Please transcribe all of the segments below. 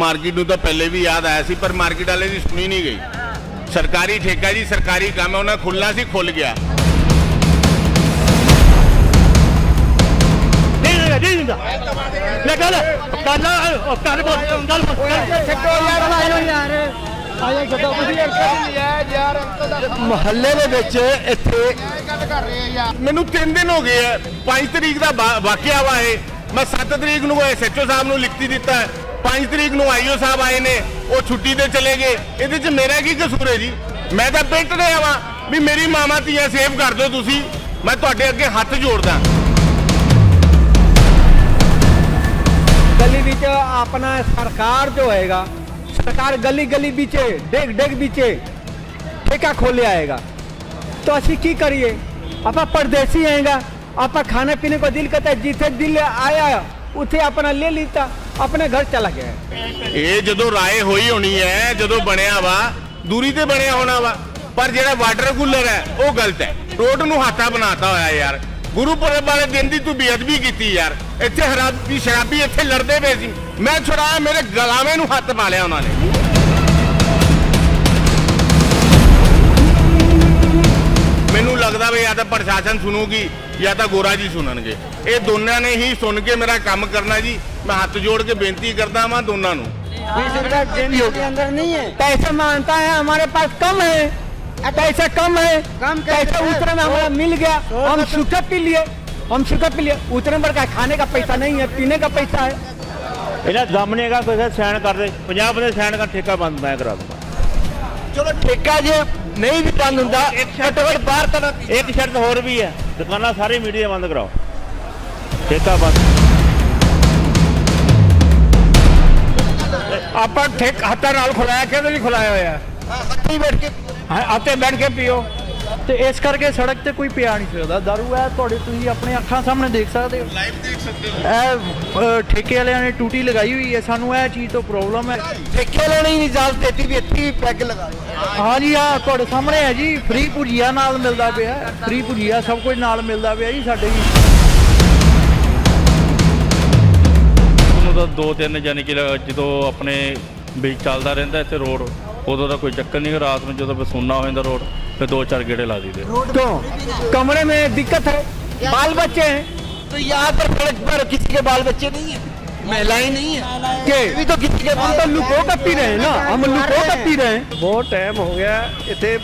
Market ਨੂੰ ਤਾਂ ਪਹਿਲੇ ਵੀ ਯਾਦ ਆਇਆ ਸੀ ਪਰ ਮਾਰਕੀਟ ਵਾਲੇ ਦੀ ਸੁਣੀ ਨਹੀਂ ਗਈ। ਸਰਕਾਰੀ ਠੇਕਾ ਜੀ ਸਰਕਾਰੀ ਕੰਮ ਹੈ ਉਹਨਾਂ ਖੁੱਲਣਾ ਸੀ ਖੁੱਲ ਗਿਆ। ਲੈ ਗੱਲ ਕਰ ਲੈ ਉਹ ਕਰ ਬੋਲ ਗੱਲ ਬੋਲ ਛੱਡੋ ਯਾਰ ਆਇਓ ਯਾਰ। ਆਇਓ ਜਦੋਂ ਤੁਸੀਂ ਯਾਰ ਮਹੱਲੇ ਦੇ ਵਿੱਚ ਇੱਥੇ ਮੈਨੂੰ 3 ਦਿਨ ਹੋ ਗਏ ਆ 5 ਤਰੀਕ ਦਾ ਵਾਕਿਆ ਵਾ ਇਹ। ਮੈਂ 7 ਤਰੀਕ ਨੂੰ ਐਸਐਚਓ ਸਾਹਿਬ ਨੂੰ ਲਿਖਤੀ ਦਿੱਤਾ ਹੈ। 5 ਤਰੀਕ ਨੂੰ ਆਈਓ ਸਾਹਿਬ ਆਏ ਨੇ ਉਹ ਛੁੱਟੀ ਤੇ ਚਲੇ ਗਏ ਇਹਦੇ 'ਚ ਮੇਰਾ ਕੀ ਕਸੂਰ ਹੈ ਜੀ ਮੈਂ ਤਾਂ ਪਿੰਟ ਰਿਹਾ ਵਾਂ ਵੀ ਮੇਰੀ ਮਾਮਾ ਧੀਆਂ ਸੇਵ ਕਰ ਦਿਓ ਤੁਸੀਂ ਮੈਂ ਤੁਹਾਡੇ ਅੱਗੇ ਹੱਥ ਜੋੜਦਾ ਗਲੀ ਵਿੱਚ ਆਪਣਾ ਸਰਕਾਰ ਜੋ ਹੋਏਗਾ ਸਰਕਾਰ ਗਲੀ ਗਲੀ ਵਿੱਚ ਡੇਗ ਡੇਗ ਵਿੱਚ ਠੇਕਾ ਖੋਲੇ ਆਏਗਾ तो ਅਸੀਂ ਕੀ ਕਰੀਏ ਆਪਾਂ ਪਰਦੇਸੀ ਆਏਗਾ ਆਪਾਂ ਖਾਣੇ ਪੀਣੇ को दिल करता है जिथे दिल आया उथे अपना ले लीता ਆਪਣੇ ਘਰ ਚਲਾ ਗਿਆ। ਇਹ ਜਦੋਂ ਰਾਏ ਹੋਈ ਹੋਣੀ ਹੈ, ਜਦੋਂ ਬਣਿਆ ਵਾ, ਦੂਰੀ ਤੇ ਬਣਿਆ ਹੋਣਾ ਵਾ, ਪਰ ਜਿਹੜਾ ਵਾਟਰ ਕੂਲਰ ਹੈ, ਉਹ ਗਲਤ ਹੈ। ਰੋਡ ਨੂੰ ਹਾਤਾ ਬਣਾਤਾ ਹੋਇਆ ਯਾਰ। ਗੁਰੂ ਪੁਰਬ ਵਾਲੇ ਦਿਨ ਦੀ ਤੂੰ ਬੇਅਦਬੀ ਕੀਤੀ ਯਾਰ। ਇੱਥੇ ਹਰਾਬੀ, ਸ਼ਰਾਬੀ ਇੱਥੇ ਲੜਦੇ ਪਏ ਸੀ। ਮੈਂ ਛੁੜਾਇਆ ਮੇਰੇ ਗਲਾਵੇਂ ਨੂੰ ਹੱਥ ਪਾ ਲਿਆ ਉਹਨਾਂ ਨੇ। ਮੈਨੂੰ ਲੱਗਦਾ ਵੀ ਜਾਂ ਤਾਂ ਪ੍ਰਸ਼ਾਸਨ ਸੁਣੂਗੀ ਜਾਂ ਤਾਂ ਗੋਰਾ ਜੀ ਸੁਣਨਗੇ ਇਹ ਦੋਨਾਂ ਨੇ ਹੀ ਸੁਣ ਕੇ ਮੇਰਾ ਕੰਮ ਕਰਨਾ ਜੀ ਮੈਂ ਹੱਥ ਜੋੜ ਕੇ ਬੇਨਤੀ ਕਰਦਾ ਵਾਂ ਦੋਨਾਂ ਨੂੰ अंदर नहीं है पैसे मांगता है हमारे पास कम है पैसे कम है कम पैसे उतरे में हमारा मिल गया हम सूखे पी लिए हम सूखे पी लिए उतरे पर का खाने का पैसा नहीं है पीने का पैसा है ਇਹਦਾ ਦਮ ਨਹੀਂ ਹੈਗਾ ਕੋਈ ਸਾਈਨ ਕਰ ਦੇ 50 ਬੰਦੇ ਸਾਈਨ ਕਰ ਠੇਕਾ ਬੰਦ ਮੈਂ ਕਰਾ ਦੂੰਗਾ ਚਲੋ ਠੇਕਾ ਜੇ ਨਹੀਂ ਵੀ ਬੰਦ ਹੁੰਦਾ ਘੱਟੋ ਘੱਟ ਬਾਹਰ ਤਾਂ ਇੱਕ ਸ਼ਰਤ ਹੋਰ ਵੀ ਹੈ। ਦੁਕਾਨਾਂ ਸਾਰੀ ਮੀਡੀਆ ਬੰਦ ਕਰਾਓ। ਠੇਕਾ ਬੰਦ। ਆਪਾਂ ਠੇਕ ਹੱਥਾਂ ਨਾਲ ਖੁਲਾਇਆ ਕਿਹਦੇ ਲਈ ਖੁਲਾਇਆ ਹੋਇਆ। ਹੱਥੀ ਬੈਠ ਕੇ ਹਾਂ ਹੱਥੇ ਬੈਠ ਕੇ ਪੀਓ। ਤੇ ਇਸ ਕਰਕੇ ਸੜਕ ਤੇ ਕੋਈ ਪਿਆ ਨਹੀਂ ਸਕਦਾ। ਦਾਰੂ ਹੈ ਤੁਹਾਡੇ ਤੁਸੀਂ ਆਪਣੇ ਅੱਖਾਂ ਸਾਹਮਣੇ ਦੇਖ ਸਕਦੇ ਹੋ। ਲਾਈਵ ਦੇਖ ਸਕਦੇ ਹੋ। ਇਹ ਠੇਕੇ ਵਾਲਿਆਂ ਨੇ ਟੂਟੀ ਲਗਾਈ ਹੋਈ ਹੈ। ਸਾਨੂੰ ਇਹ ਚੀਜ਼ ਤੋਂ ਪ੍ਰੋਬਲਮ ਹੈ। ਠੇਕੇ ਲੈਣੀ ਨਹੀਂ ਇਜਾਜ਼ਤ ਦਿੱਤੀ ਵੀ ਇੱਥੇ ਪੈਗ ਲਗਾ ਹਾਂ ਜੀ ਆ ਤੁਹਾਡੇ ਸਾਹਮਣੇ ਹੈ ਜੀ। ਫ੍ਰੀ ਭੁਜੀਆ ਨਾਲ ਮਿਲਦਾ ਪਿਆ। ਫ੍ਰੀ ਭੁਜੀਆ ਸਭ ਕੁਝ ਨਾਲ ਮਿਲਦਾ ਪਿਆ ਜੀ ਸਾਡੇ ਜੀ ਦੋ ਤਿੰਨ ਯਾਨੀ ਕਿ ਜਦੋਂ ਆਪਣੇ ਵੀ ਚੱਲਦਾ ਰਹਿੰਦਾ ਇੱਥੇ ਰੋਡ ਉਦੋਂ ਦਾ ਕੋਈ ਚੱਕਰ ਨਹੀਂ ਰਾਤ ਨੂੰ ਜਦੋਂ ਸੁੰਨਾ ਹੋ ਜਾਂਦਾ ਰੋਡ। ਫਿਰ ਦੋ ਚਾਰ ਗੇੜੇ ਲਾ ਦਈਦੇ क्यों कमरे में दिक्कत है बाल बच्चे हैं तो यहाँ पर सड़क पर किसी के बाल बच्चे नहीं है महिलाएं नहीं है के भी तो किसी के हम तो लुको कर पी रहे हैं ना हम लुको कर पी रहे हैं ਬਹੁਤ ਟਾਈਮ ਹੋ ਗਿਆ ਇੱਥੇ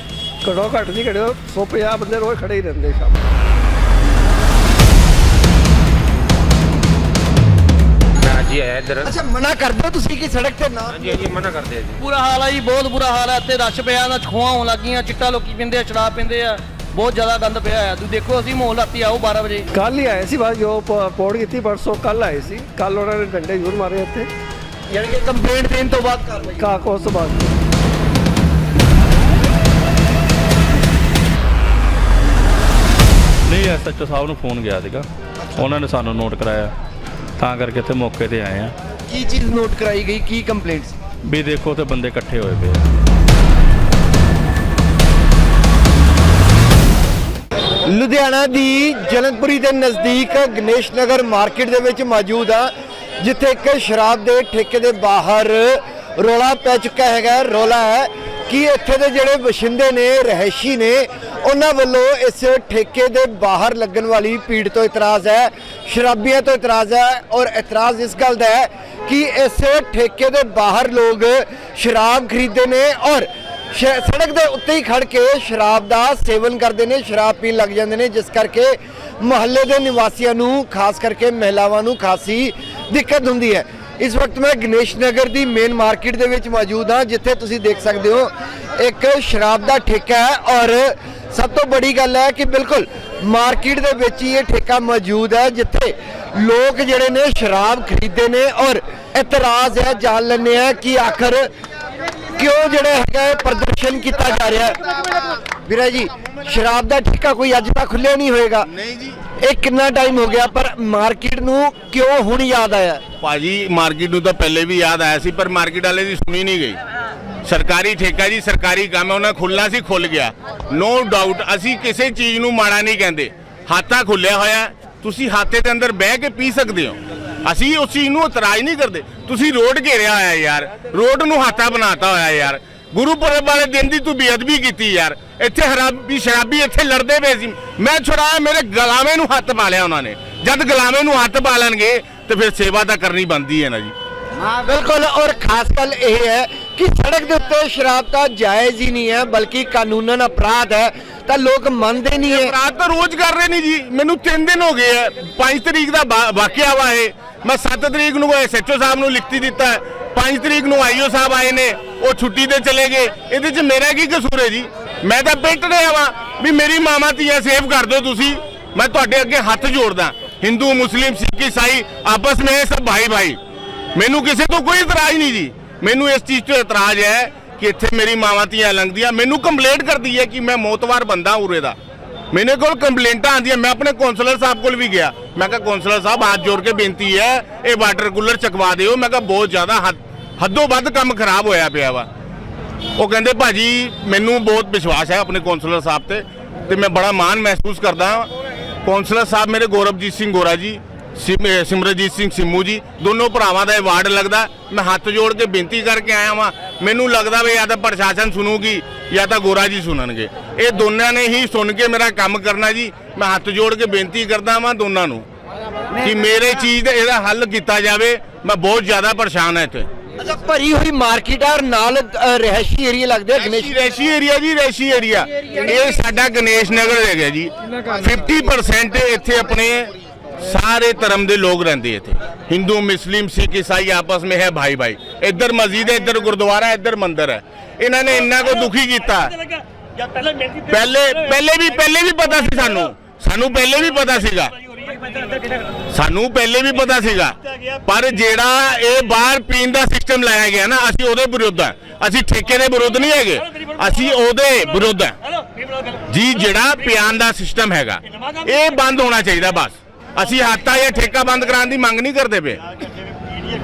ਘੜੋ ਘੱਟ ਨਹੀਂ ਘੜੋ 150 ਬੰਦੇ ਰੋਜ਼ ਖੜੇ ਹੀ ਰਹਿੰਦੇ ਸ਼ਾਮ ਨੂੰ। ਹਾਂਜੀ ਆਇਆ ਇੱਧਰ। ਅੱਛਾ ਮਨਾ ਕਰਦੇ ਹੋ ਤੁਸੀਂ ਕਿ ਸੜਕ ਤੇ ਨਾ ਹਾਂਜੀ ਹਾਂਜੀ ਮਨਾ ਕਰਦੇ ਆ ਜੀ। ਬੁਰਾ ਹਾਲ ਆ ਜੀ ਬਹੁਤ ਬੁਰਾ ਹਾਲ ਆ। ਇੱਥੇ ਰਸ਼ ਪਿਆ ਨਾ ਖੋਹਾਂ ਹੋਣ ਲੱਗੀਆਂ ਚਿੱਟਾ ਲੋਕੀ ਪਿੰਦੇ ਆ ਸ਼ਰਾਬ ਪਿੰਦੇ ਆ। ਬਹੁਤ ਜ਼ਿਆਦਾ ਗੰਦ ਪਿਆ ਆ ਤੁਸੀਂ ਦੇਖੋ ਅਸੀਂ ਮੋਲ ਰਾਤੀ ਆਓ 12 ਵਜੇ। ਕੱਲ ਹੀ ਆਏ ਸੀ ਬਾਅਦ ਜੋ ਪੋੜ ਕੀਤੀ ਪਰਸੋਂ ਕੱਲ ਆਏ ਸੀ। ਕੱਲ ਉਹਨਾਂ ਨੇ ਡੰਡੇ ਜ਼ਰੂਰ ਮਾਰੇ ਇੱਥੇ। ਯਾਨੀ ਕਿ ਕੰਪਲੇਂਟ ਦੇਣ ਤੋਂ ਬਾਅਦ ਕਾਰਵਾਈ ਕਾ ਕੋਸ ਤੋਂ ਬਾਅਦ। ਨਹੀਂ ਐਸਐਚਓ ਸਾਹਿਬ ਨੂੰ ਫੋਨ ਗਿਆ ਸੀਗਾ। ਉਹਨਾਂ ਨੇ ਸਾਨੂੰ ਨੋਟ ਕਰਾਇਆ। ਤਾਂ ਕਰਕੇ ਇੱਥੇ ਮੌਕੇ ਤੇ ਆਏ ਆ। ਕੀ ਚੀਜ਼ ਨੋਟ ਕਰਾਈ ਗਈ? ਕੀ ਕੰਪਲੇਂਟਸ ਵੀ ਦੇਖੋ ਤੇ ਬੰਦੇ ਇਕੱਠੇ ਹੋਏ ਪਏ ਲੁਧਿਆਣਾ ਦੀ ਜਲਨਪੁਰੀ ਦੇ ਨਜ਼ਦੀਕ ਗਣੇਸ਼ ਨਗਰ ਮਾਰਕੀਟ ਦੇ ਵਿੱਚ ਮੌਜੂਦ ਆ ਜਿੱਥੇ ਇੱਕ ਸ਼ਰਾਬ ਦੇ ਠੇਕੇ ਦੇ ਬਾਹਰ ਰੋਲਾ ਪੈ ਚੁੱਕਾ ਹੈਗਾ ਰੋਲਾ ਹੈ। ਕਿ ਇੱਥੇ ਦੇ ਜਿਹੜੇ ਵਸਿੰਦੇ ਨੇ ਰਹਿਸ਼ੀ ਨੇ ਉਹਨਾਂ ਵੱਲੋਂ ਇਸ ਠੇਕੇ ਦੇ ਬਾਹਰ ਲੱਗਣ ਵਾਲੀ ਭੀੜ ਤੋਂ ਇਤਰਾਜ਼ ਹੈ, ਸ਼ਰਾਬੀਆਂ ਤੋਂ ਇਤਰਾਜ਼ ਹੈ ਔਰ ਇਤਰਾਜ਼ ਇਸ ਗੱਲ ਦਾ ਹੈ ਕਿ ਇਸ ਠੇਕੇ ਦੇ ਬਾਹਰ ਲੋਕ ਸ਼ਰਾਬ ਖਰੀਦਦੇ ਨੇ ਔਰ ਸੜਕ ਦੇ ਉੱਤੇ ਹੀ ਖੜ ਕੇ ਸ਼ਰਾਬ ਦਾ ਸੇਵਨ ਕਰਦੇ ਨੇ, ਸ਼ਰਾਬ ਪੀਣ ਲੱਗ ਜਾਂਦੇ ਨੇ, ਜਿਸ ਕਰਕੇ ਮੁਹੱਲੇ ਦੇ ਨਿਵਾਸੀਆਂ ਨੂੰ, ਖਾਸ ਕਰਕੇ ਮਹਿਲਾਵਾਂ ਨੂੰ ਖਾਸੀ ਦਿੱਕਤ ਹੁੰਦੀ ਹੈ। ਇਸ ਵਕਤ ਮੈਂ ਗਣੇਸ਼ ਨਗਰ ਦੀ ਮੇਨ ਮਾਰਕੀਟ ਦੇ ਵਿੱਚ ਮੌਜੂਦ ਹਾਂ, ਜਿੱਥੇ ਤੁਸੀਂ ਦੇਖ ਸਕਦੇ ਹੋ, ਇੱਕ ਸ਼ਰਾਬ ਦਾ ਠੇਕਾ ਹੈ ਔਰ ਸਭ ਤੋਂ ਬੜੀ ਗੱਲ ਹੈ ਕਿ ਬਿਲਕੁਲ ਮਾਰਕੀਟ ਦੇ ਵਿੱਚ ਹੀ ਇਹ ਠੇਕਾ ਮੌਜੂਦ ਹੈ ਜਿੱਥੇ ਲੋਕ ਜਿਹੜੇ ਨੇ ਸ਼ਰਾਬ ਖਰੀਦਦੇ ਨੇ ਔਰ ਇਤਰਾਜ਼ ਹੈ ਜਾਣ ਲੈਂਦੇ ਆ ਕਿ ਆਖਰ ਕਿਉਂ ਜਿਹੜਾ ਹੈਗਾ ਪ੍ਰਦਰਸ਼ਨ ਕੀਤਾ ਜਾ ਰਿਹਾ ਹੈ। ਵੀਰਾ ਜੀ ਸ਼ਰਾਬ ਦਾ ਠੇਕਾ ਕੋਈ ਅੱਜ ਤੱਕ ਖੁੱਲਿਆ ਨਹੀਂ ਹੋਏਗਾ। ਨਹੀਂ ਜੀ। ਇਹ ਕਿੰਨਾ ਟਾਈਮ ਹੋ ਗਿਆ ਪਰ ਮਾਰਕੀਟ ਨੂੰ ਕਿਉਂ ਹੁਣ ਯਾਦ ਆਇਆ? ਭਾਜੀ ਮਾਰਕੀਟ ਨੂੰ ਤਾਂ ਪਹਿਲੇ ਵੀ ਯਾਦ ਆਇਆ ਸੀ ਪਰ ਮਾਰਕੀਟ ਵਾਲੇ ਦੀ ਸੁਣੀ ਨਹੀਂ ਗਈ। ਸਰਕਾਰੀ ਠੇਕਾ ਜੀ, ਸਰਕਾਰੀ ਕੰਮ ਹੈ, ਉਹਨਾਂ ਖੁੱਲਣਾ ਸੀ ਖੁੱਲ ਗਿਆ। ਨੋ ਡਾਊਟ ਅਸੀਂ ਕਿਸੇ ਚੀਜ਼ ਨੂੰ ਮਾੜਾ ਨਹੀਂ ਕਹਿੰਦੇ। ਹਾਤਾ ਖੁੱਲਿਆ ਹੋਇਆ ਤੁਸੀਂ ਹਾਤੇ ਦੇ ਅੰਦਰ ਬਹਿ ਕੇ ਪੀ ਸਕਦੇ ਹੋ। ਅਸੀਂ ਉਸ ਚੀਜ਼ ਨੂੰ ਇਤਰਾਜ਼ ਨਹੀਂ ਕਰਦੇ। ਤੁਸੀਂ ਰੋਡ ਘੇਰਿਆ ਹੋਇਆ ਯਾਰ। ਰੋਡ ਨੂੰ ਹਾਤਾ ਬਣਾਤਾ ਹੋਇਆ ਯਾਰ। ਗੁਰੂ ਪੁਰਬ ਵਾਲੇ ਦਿਨ ਦੀ ਤੂੰ ਬੇਅਦਬੀ ਕੀਤੀ ਯਾਰ। ਇੱਥੇ ਹਰਾਬੀ, ਸ਼ਰਾਬੀ ਇੱਥੇ ਲੜਦੇ ਪਏ ਸੀ। ਮੈਂ ਛੁਡਾਇਆ ਮੇਰੇ ਗਲਾਵੇਂ ਨੂੰ ਹੱਥ ਪਾ ਲਿਆ ਉਹਨਾਂ ਨੇ। ਜਦ ਗਲਾਵੇਂ ਨੂੰ ਹੱਥ ਪਾ ਲੈਣਗੇ, ਤੇ ਫਿਰ ਸੇਵਾ ਤਾਂ ਕਰਨੀ ਬਣਦੀ ਹੈ ਨਾ ਜੀ। ਹਾਂ, ਬਿਲਕੁਲ। ਔਰ ਖਾਸ ਗੱਲ ਇਹ ਹੈ ਕਿ ਸੜਕ ਦੇ ਉੱਤੇ ਸ਼ਰਾਬ ਤਾਂ ਜਾਇਜ਼ ਹੀ ਨਹੀਂ ਹੈ ਬਲਕਿ ਕਾਨੂੰਨਨ ਅਪਰਾਧ ਹੈ ਤਾਂ ਲੋਕ ਮੰਨਦੇ ਨਹੀਂ ਹੈ। ਰਾਤ ਤਾਂ ਰੋਜ਼ ਕਰ ਰਹੇ ਨਹੀਂ ਜੀ। ਮੈਨੂੰ 3 ਦਿਨ ਹੋ ਗਏ ਐ 5 ਤਰੀਕ ਦਾ ਵਾਕਿਆ ਵਾ ਇਹ। ਮੈਂ 7 ਤਰੀਕ ਨੂੰ ਐਸਐਚਓ ਸਾਹਿਬ ਨੂੰ ਲਿਖਤੀ ਦਿੱਤਾ 5 ਤਰੀਕ ਨੂੰ ਆਈਓ ਸਾਹਿਬ ਆਏ ਨੇ। ਉਹ ਛੁੱਟੀ ਤੇ ਚਲੇ ਗਏ। ਇਹਦੇ 'ਚ ਮੇਰਾ ਕੀ ਕਸੂਰ ਹੈ ਜੀ? ਮੈਂ ਤਾਂ ਪਿੰਟ ਰਿਹਾ ਵਾਂ ਵੀ ਮੇਰੀ ਮਾਮਾ ਧੀਆਂ ਸੇਵ ਕਰ ਦਿਓ ਤੁਸੀਂ। ਮੈਂ ਤੁਹਾਡੇ ਅੱਗੇ ਹੱਥ ਜੋੜਦਾ। ਹਿੰਦੂ ਮੁਸਲਿਮ ਸਿੱਖ ਈਸਾਈ ਆਪਸ ਵਿੱਚ ਸਭ ਭਾਈ ਭਾਈ ਮੈਨੂੰ ਕਿਸੇ ਤੋਂ ਕੋਈ ਇਤਰਾਜ਼ ਨਹੀਂ ਜੀ। ਮੈਨੂੰ ਇਸ ਚੀਜ਼ ਤੋਂ ਇਤਰਾਜ਼ ਹੈ ਕਿ ਇੱਥੇ ਮੇਰੀ ਮਾਵਾਂ ਧੀਆਂ ਲੰਘਦੀਆਂ। ਮੈਨੂੰ ਕੰਪਲੇਂਟ ਕਰਦੀ ਹੈ ਕਿ ਮੈਂ ਮੌਤਵਾਰ ਬੰਦਾ ਉਰੇ ਦਾ। ਮੇਰੇ ਕੋਲ ਕੰਪਲੇਂਟਾਂ ਆਉਂਦੀਆਂ। ਮੈਂ ਆਪਣੇ ਕੌਂਸਲਰ ਸਾਹਿਬ ਕੋਲ ਵੀ ਗਿਆ। ਮੈਂ ਕਿਹਾ ਕੌਂਸਲਰ ਸਾਹਿਬ, ਹੱਥ ਜੋੜ ਕੇ ਬੇਨਤੀ ਹੈ, ਇਹ ਵਾਟਰ ਕੂਲਰ ਚਕਵਾ ਦਿਓ। ਮੈਂ ਕਿਹਾ, ਬਹੁਤ ਜ਼ਿਆਦਾ ਹੱਦ, ਹੱਦੋਂ ਵੱਧ ਕੰਮ ਖਰਾਬ ਹੋਇਆ ਪਿਆ ਵਾ। ਉਹ ਕਹਿੰਦੇ, ਭਾਜੀ, ਮੈਨੂੰ ਬਹੁਤ ਵਿਸ਼ਵਾਸ ਹੈ ਆਪਣੇ ਕੌਂਸਲਰ ਸਾਹਿਬ ਤੇ ਤੇ ਮੈਂ ਬੜਾ ਮਾਣ ਮਹਿਸੂਸ ਕਰਦਾ ਹਾਂ। ਕੌਂਸਲਰ ਸਾਹਿਬ ਮੇਰੇ ਗੌਰਵਜੀਤ ਸਿੰਘ ਗੋਰਾ ਜੀ ਸਿਮਰਜੀਤ ਸਿੰਘ ਸਿੰਮੂ ਜੀ ਦੋਨੋਂ ਭਰਾਵਾਂ ਦਾ ਅਵਾਰਡ ਲੱਗਦਾ। ਮੈਂ ਹੱਥ ਜੋੜ ਕੇ ਬੇਨਤੀ ਕਰਕੇ ਆਇਆ ਵਾਂ। ਮੈਨੂੰ ਲੱਗਦਾ ਵੀ ਜਾਂ ਤਾਂ ਪ੍ਰਸ਼ਾਸਨ ਸੁਣੂਗੀ ਜਾਂ ਤਾਂ ਗੋਰਾ ਜੀ ਸੁਣਨਗੇ। ਇਹ ਦੋਨਾਂ ਨੇ ਹੀ ਸੁਣ ਕੇ ਮੇਰਾ ਕੰਮ ਕਰਨਾ ਜੀ। ਮੈਂ ਹੱਥ ਜੋੜ ਕੇ ਬੇਨਤੀ ਕਰਦਾ ਵਾਂ ਦੋਨਾਂ ਨੂੰ ਕਿ ਮੇਰੇ ਚੀਜ਼ ਦਾ ਇਹਦਾ ਹੱਲ ਕੀਤਾ ਜਾਵੇ। ਮੈਂ ਬਹੁਤ ਜ਼ਿਆਦਾ ਪਰੇਸ਼ਾਨ ਹਾਂ ਇੱਥੇ। ਅੱਛਾ ਭਰੀ ਹੋਈ ਮਾਰਕੀਟ ਆ ਨਾਲ ਅ, ਰਿਹਾਇਸ਼ੀ ਏਰੀਆ ਲੱਗਦੇ ਗਣੇਸ਼ ਰੈਸ਼ੀ ਏਰੀਆ ਜੀ ਰੈਸ਼ੀ ਏਰੀਆ। ਇਹ ਸਾਡਾ ਗਣੇਸ਼ ਨਗਰ ਹੈਗਾ ਜੀ। 50% ਇੱਥੇ ਆਪਣੇ ਸਾਰੇ ਧਰਮ ਦੇ ਲੋਕ ਰਹਿੰਦੇ ਇੱਥੇ। ਹਿੰਦੂ, ਮੁਸਲਿਮ, ਸਿੱਖ, ਈਸਾਈ ਆਪਸ ਵਿੱਚ ਹੈ ਭਾਈ ਭਾਈ। ਇੱਧਰ ਮਸਜਿਦ ਹੈ, ਇੱਧਰ ਗੁਰਦੁਆਰਾ ਹੈ, ਇੱਧਰ ਮੰਦਿਰ ਹੈ। ਇਹਨਾਂ ਨੇ ਇੰਨਾ ਕੋ ਦੁਖੀ ਕੀਤਾ। ਪਹਿਲੇ ਪਹਿਲੇ ਵੀ ਪਹਿਲੇ ਵੀ ਪਤਾ ਸੀ ਸਾਨੂੰ। ਸਾਨੂੰ ਪਹਿਲੇ ਵੀ ਪਤਾ ਸੀਗਾ। ਸਾਨੂੰ ਪਹਿਲੇ ਵੀ ਪਤਾ ਸੀਗਾ। ਪਰ ਜਿਹੜਾ ਇਹ ਬਾਹਰ ਪੀਣ ਦਾ ਸਿਸਟਮ ਲਾਇਆ ਗਿਆ ਨਾ, ਅਸੀਂ ਉਹਦੇ ਵਿਰੁੱਧ ਆ। ਅਸੀਂ ਠੇਕੇ ਦੇ ਵਿਰੁੱਧ ਨਹੀਂ ਹੈਗੇ। ਅਸੀਂ ਉਹਦੇ ਵਿਰੁੱਧ ਆ। ਜੀ, ਜਿਹੜਾ ਪਿਆਨ ਦਾ ਸਿਸਟਮ ਹੈਗਾ, ਇਹ ਬੰਦ ਹੋਣਾ ਚਾਹੀਦਾ ਬਸ। ਅਸੀਂ ਹਾਤਾ ਜਾਂ ਠੇਕਾ ਬੰਦ ਕਰਾਉਣ ਦੀ ਮੰਗ ਨਹੀਂ ਕਰਦੇ ਪਏ।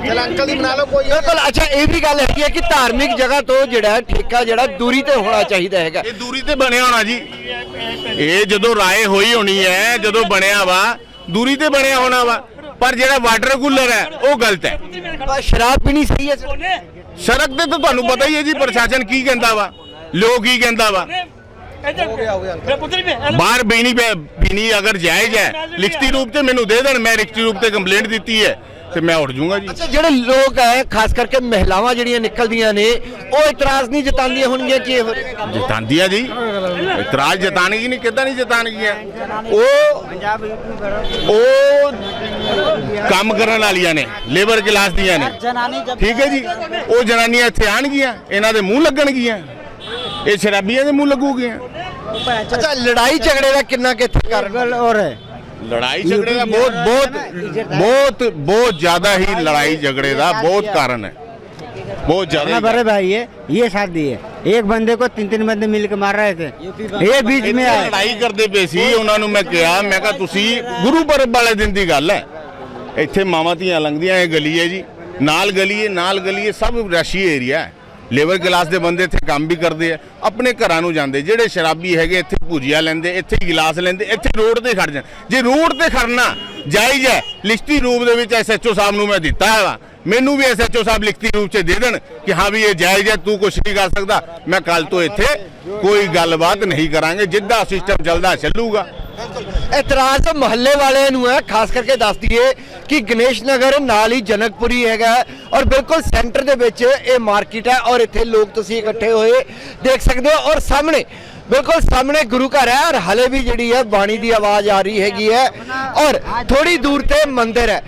ਬਿਲਕੁਲ ਅੱਛਾ ਇਹ ਵੀ ਗੱਲ ਹੈਗੀ ਹੈ ਕਿ ਧਾਰਮਿਕ ਜਗ੍ਹਾ ਤੋਂ ਜਿਹੜਾ ਹੈ ਠੇਕਾ ਜਿਹੜਾ ਦੂਰੀ ਤੇ ਹੋਣਾ ਚਾਹੀਦਾ ਹੈਗਾ। ਇਹ ਦੂਰੀ ਤੇ ਬਣਿਆ ਹੋਣਾ ਜੀ। ਇਹ ਜਦੋਂ ਰਾਏ ਹੋਈ ਹੋਣੀ ਹੈ ਜਦੋਂ ਬਣਿਆ ਵਾ ਦੂਰੀ ਤੇ ਬਣਿਆ ਹੋਣਾ ਵਾ। ਪਰ ਜਿਹੜਾ ਵਾਟਰ ਕੂਲਰ ਹੈ ਉਹ ਗਲਤ ਹੈ। ਪਰ ਸ਼ਰਾਬ ਪੀਣੀ ਸਹੀ ਹੈ ਸੜਕ ਤੇ ਤਾਂ ਤੁਹਾਨੂੰ ਪਤਾ ਹੀ ਹੈ ਜੀ ਪ੍ਰਸ਼ਾਸਨ ਕੀ ਕਹਿੰਦਾ ਵਾ ਲੋਕ ਕੀ ਕਹਿੰਦਾ ਵਾ। ਬਾਹਰ ਬੀਣੀ ਪੈ- ਬੀਣੀ ਅਗਰ ਜਾਇਜ਼ ਹੈ ਲਿਖਤੀ ਰੂਪ ਤੇ ਮੈਨੂੰ ਦੇ ਦੇਣ ਮੈਂ ਲਿਖਤੀ ਰੂਪ ਤੇ ਕੰਪਲੇਂਟ ਦਿੱਤੀ ਹੈ ਤੇ ਮੈਂ ਉੱਠ ਜਾਊਂਗਾ ਜੀ। ਅੱਛਾ ਜਿਹੜੇ ਲੋਕ ਹੈ ਖਾਸ ਕਰਕੇ ਮਹਿਲਾਵਾਂ ਜਿਹੜੀਆਂ ਨਿਕਲਦੀਆਂ ਨੇ ਉਹ ਇਤਰਾਜ਼ ਨਹੀਂ ਜਤਾਉਂਦੀਆਂ ਹੋਣਗੀਆਂ ਕਿ ਇਹ ਜੀ। ਇਤਰਾਜ਼ ਜਤਾਣਗੀ ਨਹੀਂ ਕਿੱਦਾਂ ਨਹੀਂ ਜਤਾਣਗੀਆਂ ਉਹ ਉਹ ਕੰਮ ਕਰਨ ਵਾਲੀਆਂ ਨੇ ਲੇਬਰ ਕਲਾਸ ਦੀਆਂ ਨੇ। ਠੀਕ ਹੈ ਜੀ। ਉਹ ਜਨਾਨੀਆਂ ਇੱਥੇ ਆਣਗੀਆਂ ਇਹਨਾਂ ਦੇ ਮੂੰਹ ਲੱਗਣਗੀਆਂ। ਇਹ ਸ਼ਰਾਬੀਆਂ ਦੇ ਮੂੰਹ ਲੱਗੂਗੀਆਂ ਅੱਛਾ ਲੜਾਈ ਝਗੜੇ ਦਾ ਕਿੰਨਾ ਕਿ ਇੱਥੇ ਕਾਰਨ और है ਲੜਾਈ ਝਗੜੇ ਦਾ ਬਹੁਤ ਬਹੁਤ ਬਹੁਤ ਬਹੁਤ ਜ਼ਿਆਦਾ ਹੀ ਲੜਾਈ ਝਗੜੇ ਦਾ ਬਹੁਤ ਕਾਰਨ ਹੈ ਬਹੁਤ ना ਜ਼ਿਆਦਾ बड़े भाई है ये शादी है एक बंदे को तीन तीन बंदे मिल के मार रहे थे ये बीच में ਇੱਥੇ आए ਲੜਾਈ ਕਰਦੇ ਪਏ ਸੀ ਉਹਨਾਂ ਨੂੰ ਮੈਂ ਕਿਹਾ ਮੈਂ ਕਿਹਾ ਤੁਸੀਂ ਗੁਰੂ ਪਰਬ ਵਾਲੇ ਦਿਨ ਦੀ ਗੱਲ ਹੈ ਇੱਥੇ ਮਾਵਾਂ ਧੀਆਂ ਲੰਘਦੀਆਂ ਇਹ ਗਲੀ ਹੈ ਜੀ ਨਾਲ ਗਲੀ ਹੈ ਨਾਲ ਗਲੀ ਹੈ ਸਭ ਰਸ਼ੀ ਏਰੀਆ ਹੈ ਲੇਬਰ ਕਲਾਸ ਦੇ ਬੰਦੇ ਇੱਥੇ ਕੰਮ ਵੀ ਕਰਦੇ ਆ, ਆਪਣੇ ਘਰਾਂ ਨੂੰ ਜਾਂਦੇ, ਜਿਹੜੇ ਸ਼ਰਾਬੀ ਹੈਗੇ ਇੱਥੇ ਭੁਜੀਆ ਲੈਂਦੇ, ਇੱਥੇ ਗਿਲਾਸ ਲੈਂਦੇ, ਇੱਥੇ ਰੋਡ ਤੇ ਖੜ ਜਾਣ। ਜੇ ਰੋਡ ਤੇ ਖੜਨਾ ਜਾਇਜ਼ ਹੈ, ਲਿਖਤੀ ਰੂਪ ਦੇ ਵਿੱਚ ਐਸਐਚਓ ਸਾਹਿਬ ਨੂੰ ਮੈਂ ਦਿੱਤਾ ਹੈ ਮੈਨੂੰ ਵੀ ਐਸਐਚਓ ਸਾਹਿਬ ਲਿਖਤੀ ਰੂਪ 'ਚ ਦੇ ਦੇਣ ਕਿ ਹਾਂ ਵੀ ਇਹ ਜਾਇਜ਼ ਹੈ, ਤੂੰ ਕੁਛ ਨਹੀਂ ਕਰ ਸਕਦਾ। ਮੈਂ ਕੱਲ ਤੋਂ ਇੱਥੇ ਕੋਈ ਗੱਲਬਾਤ ਨਹੀਂ ਕਰਾਂਗੇ, ਜਿੱਦਾਂ ਸਿਸਟਮ ਚੱਲਦਾ ਚੱਲੂਗਾ। ਇਤਰਾਜ਼ ਮੁਹੱਲੇ ਵਾਲਿਆਂ ਨੂੰ ਹੈ, ਖਾਸ ਕਰਕੇ ਦੱਸ ਦਈਏ ਕਿ ਗਣੇਸ਼ ਨਗਰ ਨਾਲ ਹੀ ਜਨਕਪੁਰੀ ਹੈਗਾ ਹੈ ਔਰ ਬਿਲਕੁਲ ਸੈਂਟਰ ਦੇ ਵਿੱਚ ਇਹ ਮਾਰਕੀਟ ਹੈ ਔਰ ਇੱਥੇ ਲੋਕ ਤੁਸੀਂ ਇਕੱਠੇ ਹੋਏ ਦੇਖ ਸਕਦੇ ਹੋ ਔਰ ਸਾਹਮਣੇ, ਬਿਲਕੁਲ ਸਾਹਮਣੇ ਗੁਰੂ ਘਰ ਹੈ ਔਰ ਹਲੇ ਵੀ ਜਿਹੜੀ ਹੈ ਬਾਣੀ ਦੀ ਆਵਾਜ਼ ਆ ਰਹੀ ਹੈਗੀ ਹੈ ਔਰ ਥੋੜੀ ਦੂਰ ਤੇ ਮੰਦਿਰ ਹੈ।